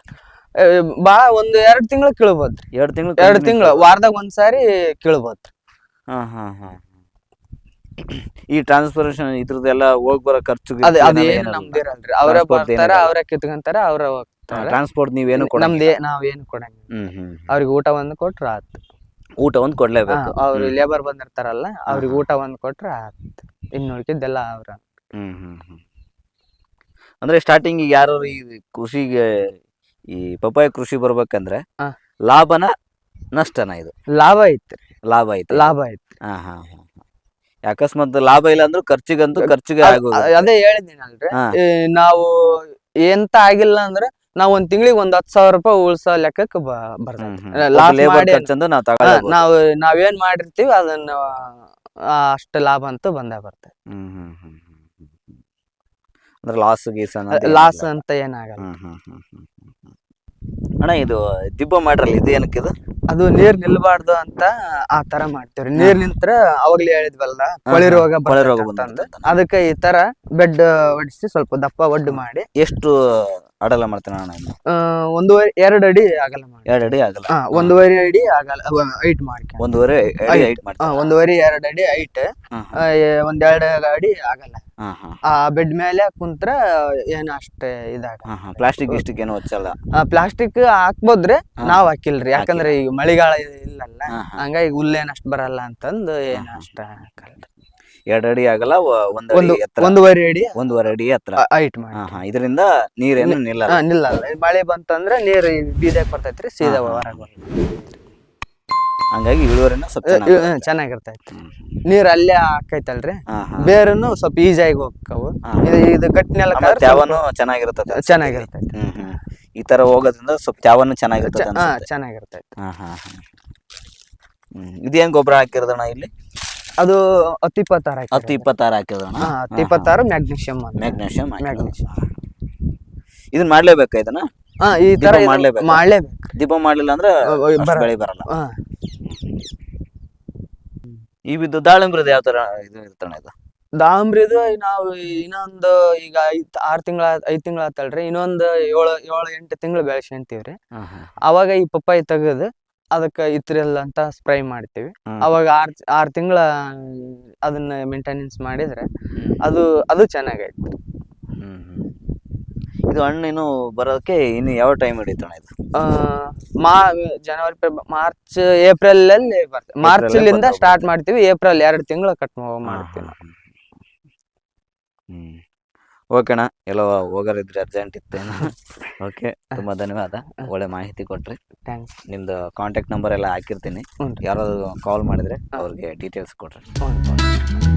ಬಾಳ ಒಂದ್ ಎರಡ್ ತಿಂಗಳು ಕೇಳ್ಬೋದ್ರಿ. ಎರಡ್ ತಿಂಗಳು ಎರಡ್ ತಿಂಗಳು ವಾರದಾಗ ಒಂದ್ಸಾರಿ ಕೇಳ್ಬೋದ್ರಿ. ಹಾ ಹಾ ಹಾ. ಈ ಟ್ರಾನ್ಸ್ಪೋರ್ಟೇಷನ್ ಇದ್ರದ್ದೆಲ್ಲ ಹೋಗ್ ಬರೋ ಖರ್ಚು ಅದೇ ಅದೇನು ನಮ್ದಿರಲ್ರಿ ಅವ್ರೇ Transport ಬರ್ತಾರ. ಅವ್ರೇ ಕಿತ್ಕೊಂತಾರ ಅವ್ರ ಹೋಗ್ತಾರ. ಟ್ರಾನ್ಸ್ಪೋರ್ಟ್ ನೀವೇನು ನಮ್ದೇ ನಾವೇನು ಕೊಡಂಗಿಲ್ಲ. ಅವ್ರಿಗೆ ಊಟ ಒಂದು ಕೊಟ್ರ ಆತು. ಊಟ ಒಂದು ಕೊಡ್ಲೇಬೇಕು. ಅವ್ರು. ಲೇಬರ್ ಬಂದಿರ್ತಾರಲ್ಲ ಅವ್ರಿಗೆ. ಊಟ ಒಂದು ಕೊಟ್ರ ಆತು. ಇನ್ ಉಳ್ಕಿದ್ದೆಲ್ಲ ಅವ್ರ. ಹ್ಮ್ ಹ್ಮ್ ಹ್ಮ್. ಅಂದ್ರೆ ಸ್ಟಾರ್ಟಿಂಗ್ ಯಾರು ಈ ಕೃಷಿಗೆ ಈ ಪಪ್ಪಾಯ ಕೃಷಿ ಬರ್ಬೇಕಂದ್ರೆ. ಲಾಭನ ನಷ್ಟನ ಇದು. ಲಾಭ ಐತ್ರಿ. ಲಾಭ ಐತೆ. ಲಾಭ ಐತೆ ಹಾ ಹಾ. ಅಕಸ್ಮಾತ್ ಲಾಭ ಇಲ್ಲ ಅಂದ್ರೂ ಖರ್ಚಿಗಂತೂ ಖರ್ಚಿಗೆ ಆಗೋದು ಅದೇ ಹೇಳಿದ್ದೀನಲ್ರಿ. ನಾವು ಎಂತ ಆಗಿಲ್ಲ ಅಂದ್ರೆ ನಾವ್ ಒಂದ್ ತಿಂಗಳಿಗೆ ಒಂದ್ ಹತ್ ಸಾವಿರ ರೂಪಾಯಿ ಉಳ್ಸೋ ಲೆಕ್ಕಕ್ಕೆ ಖರ್ಚಂದು ನಾವು ನಾವೇನ್ ಮಾಡಿರ್ತೀವಿ ಅದನ್ನ ಅಷ್ಟ ಲಾಭ ಅಂತೂ ಬಂದೇ ಹ್ಮ್. ಅಂದ್ರೆ ಲಾಸ್ ಗೀಸ್ ಲಾಸ್. ಅಂತ ಏನಾಗಲ್ಲ. ಅಣ್ಣ ಇದು ದಿಬ್ಬ ಮಾಡ್ರಲ್ಲ ಇದು ಏನಕ್ಕೆ ಇದು? ಅದು ನೀರ್ ನಿಲ್ಬಾರ್ದು ಅಂತ ಆ ತರ ಮಾಡ್ತೇವ್ರಿ. ನೀರ್ ನಿಂತ್ರ ಅವಾಗ್ಲೇ ಹೇಳಿದ್ವಲ್ಲ ಕೊಳಿ ರೋಗ ಬಳಿ ರೋಗ ಅಂತಂದು. ಅದಕ್ಕೆ ಈ ತರ ಬೆಡ್ ಒಡಿಸಿ ಸ್ವಲ್ಪ ದಪ್ಪ ಒಡ್ಡು ಮಾಡಿ. ಎಷ್ಟು ಅಡಲ ಮಾಡ್ತೇನೆ ಅಣ್ಣ ಆ, ಒಂದೂವರೆ ಎರಡು ಅಡಿ ಆಗಲ್ಲ ಮಾಡಿ. ಎರಡು ಅಡಿ ಆಗಲ್ಲ ಒಂದೂವರೆ ಅಡಿ ಆಗಲ್ಲ ಹೈಟ್ ಮಾಡ್ಕೊಂಡು ಒಂದೂವರೆ ಅಡಿ. ಹೈಟ್. ಹಾ ಮಾಡ್ತಾನೆ. ಒಂದೂವರೆ ಎರಡು ಅಡಿ ಹೈಟ್. ಒಂದೆರಡು ಒಂದ್ ಎರಡು ಅಡಿ ಆಗಲ್ಲ ಆ ಬೆಡ್ ಮೇಲೆ ಕುಂತ್ರ ಏನು ಅಷ್ಟೇ ಇದಾಗ ಪ್ಲಾಸ್ಟಿಕ್ ಗಿಸ್ಟಿಕ್ ಏನು ಹಚ್ಚಲ್ಲ. ಪ್ಲಾಸ್ಟಿಕ್ ಹಾಕ್ಬೋದ್ರಿ ನಾವ್ ಹಾಕಿಲ್ರಿ. ಯಾಕಂದ್ರೆ ಈಗ ಮಳಿಗಾಲ ಇಲ್ಲಲ್ಲ. ಹಂಗಾಗಿ ಹುಲ್ಲೇನ್ ಅಷ್ಟ್ ಬರಲ್ಲ ಅಂತಂದು ಏನ್ ಅಷ್ಟ ಹಾಕಲ್ರಿ. ಎರಡು ಅಡಿ ಆಗಲ್ಲ ಒಂದು ಒಂದೂವರೆ ಅಡಿ ಒಂದೂವರೆ ಅಡಿ ಎತ್ತರ. ಹೈಟ್ ಮಾಡಿ. ಇದರಿಂದ ನೀರೇನು ನಿಲ್ಲಲ್ಲ. ಹಾ, ನಿಲ್ಲಲ್ಲ. ಮಳೆ ಬಂತಂದ್ರೆ ನೀರ್ ಬೀದಕ್ಕೆ ಬರ್ತೈತ್ರಿ ಸೀದಾ. ಹೊರಗೆ ಹಂಗಾಗಿ ಇಳುವರಿನ ಸ್ವಲ್ಪ ಚೆನ್ನಾಗಿ. ಚೆನ್ನಾಗಿರ್ತೈತಿ. ನೀರ್ ಅಲ್ಲೇ ಹಾಕೈತಲ್ರಿ? ಹಾ ಹಾ. ಬೇರನ್ನು ಸ್ವಲ್ಪ ಈಜಿಯಾಗಿ ಹೋಗ್ತಾವು. ಇದು ಇದು ಗಟ್ಟಿ ಆಮೇಲೆ ತ್ಯಾವನು ಚೆನ್ನಾಗಿರ್ತದೆ ಚೆನ್ನಾಗಿರ್ತೈತಿ ಹ್ಮ್ ಹ್ಮ್. ಈ ತರ ಹೋಗೋದ್ರಿಂದ ಸ್ವಲ್ಪ ತ್ಯಾವನು ಚೆನ್ನಾಗಿರುತ್ತೆ ಚ- ಹಾ ಅನ್ಸುತ್ತೆ. ಚೆನ್ನಾಗಿರ್ತೈತಿ ಹಾ ಹಾ ಹಾ. ಹ್ಮ್ ಇದೇನ್ ಗೊಬ್ಬರ ಹಾಕಿರೋದಣ್ಣ ಇಲ್ಲಿ? ಅದು ಹತ್ತು ಇಪ್ಪತ್ತಾರು ಹತ್ತು ಇಪ್ಪತ್ತಾರು ಹಾಕಿರೋದಣ್ಣ? ಹಾ ಹತ್ತು ಇಪ್ಪತ್ತಾರು ಮ್ಯಾಗ್ನೀಷಿಯಂ ಮ್ಯಾಗ್ನೀಷಿಯಂ ಮ್ಯಾಗ್ನೀಷಿಯಂ ಇದನ್ನ ಮಾಡ್ಲೇಬೇಕಾ ಇದನ್ನ? ಹಾ ಈ ತರ ದೀಪ ಇದು ಮಾಡ್ಲೇಬೇಕು. ದೀಪ ಮಾಡ್ಲಿಲ್ಲ ಅಂದ್ರೆ ಅಷ್ಟ್. ಬೆಳೆ ಬರಲ್ಲ. ಹಾ. ಈ ಬಿದ್ದು ದಾಳಿಂಬ್ರದ ಯಾವ ತರ ಇದು ಇರ್ತಾನೆ ಇದು? ದಾಂಬ್ರಿದು ನಾವು ಇನ್ನೊಂದು ಈಗ ಐದ್ ಆರ್ ತಿಂಗಳ ಐದ್ ತಿಂಗಳ ಆತಲ್ರಿ. ಇನ್ನೊಂದು ಏಳು ಏಳು ಎಂಟು ತಿಂಗಳು ಬೆಳೆಸ್ಕೊಂತೀವ್ರಿ ಅವಾಗ ಈ ಪಪ್ಪಾಯಿ ತೆಗೆದು ಅದಕ್ಕೆ ಇತ್ರಿಲ್ ಅಂತ ಸ್ಪ್ರೈ ಮಾಡ್ತೀವಿ. ಹ್ಮ್. ಅವಾಗ ಆರ್ ಆರ್ ತಿಂಗಳ ಅದನ್ನ ಮೇಂಟೆನೆನ್ಸ್ ಮಾಡಿದ್ರೆ ಅದು ಅದು ಚೆನ್ನಾಗೈತಿ. ಹ್ಮ್ ಹ್ಮ್. ಇದು ಹಣ್ಣು ಇನ್ನು ಬರೋದಕ್ಕೆ ಇನ್ನು ಯಾವ ಟೈಮ್ ಹಿಡಿತಣ ಇದು? ಆ, ಮಾ ಜನವರಿ ಫೆಬ್- ಮಾರ್ಚ್ ಏಪ್ರಿಲ್ ಅಲ್ಲಿ ಬರ್ತದೆ. ಮಾರ್ಚ್ ಲಿಂದ ಬರ್ತಾವೆ. ಸ್ಟಾರ್ಟ್ ಮಾಡ್ತೀವಿ. ಏಪ್ರಿಲ್ ಎರಡು ತಿಂಗಳು ಕಟ್ ಮಾಡ್ತೀವಿ. ನಾವು. ಹ್ಮ್. ಓಕೆಣ್ಣ ಎಲ್ಲೋ ಹೋಗೋರಿದ್ರೆ ಅರ್ಜೆಂಟ್ ಇತ್ತೇನು ಓಕೆ ತುಂಬಾ ಧನ್ಯವಾದ. ಒಳ್ಳೆ ಮಾಹಿತಿ ಕೊಟ್ರಿ. Thanks. ನಿಮ್ದು ಕಾಂಟ್ಯಾಕ್ಟ್ ನಂಬರ್ ಎಲ್ಲ ಹಾಕಿರ್ತೀನಿ. ಹ್ಞೂ ರೀ. ಯಾರಾದ್ರು ಕಾಲ್ ಮಾಡಿದ್ರೆ ಅವ್ರಿಗೆ ಡೀಟೇಲ್ಸ್ ಕೊಡ್ರಿ. ಹ್ಞೂ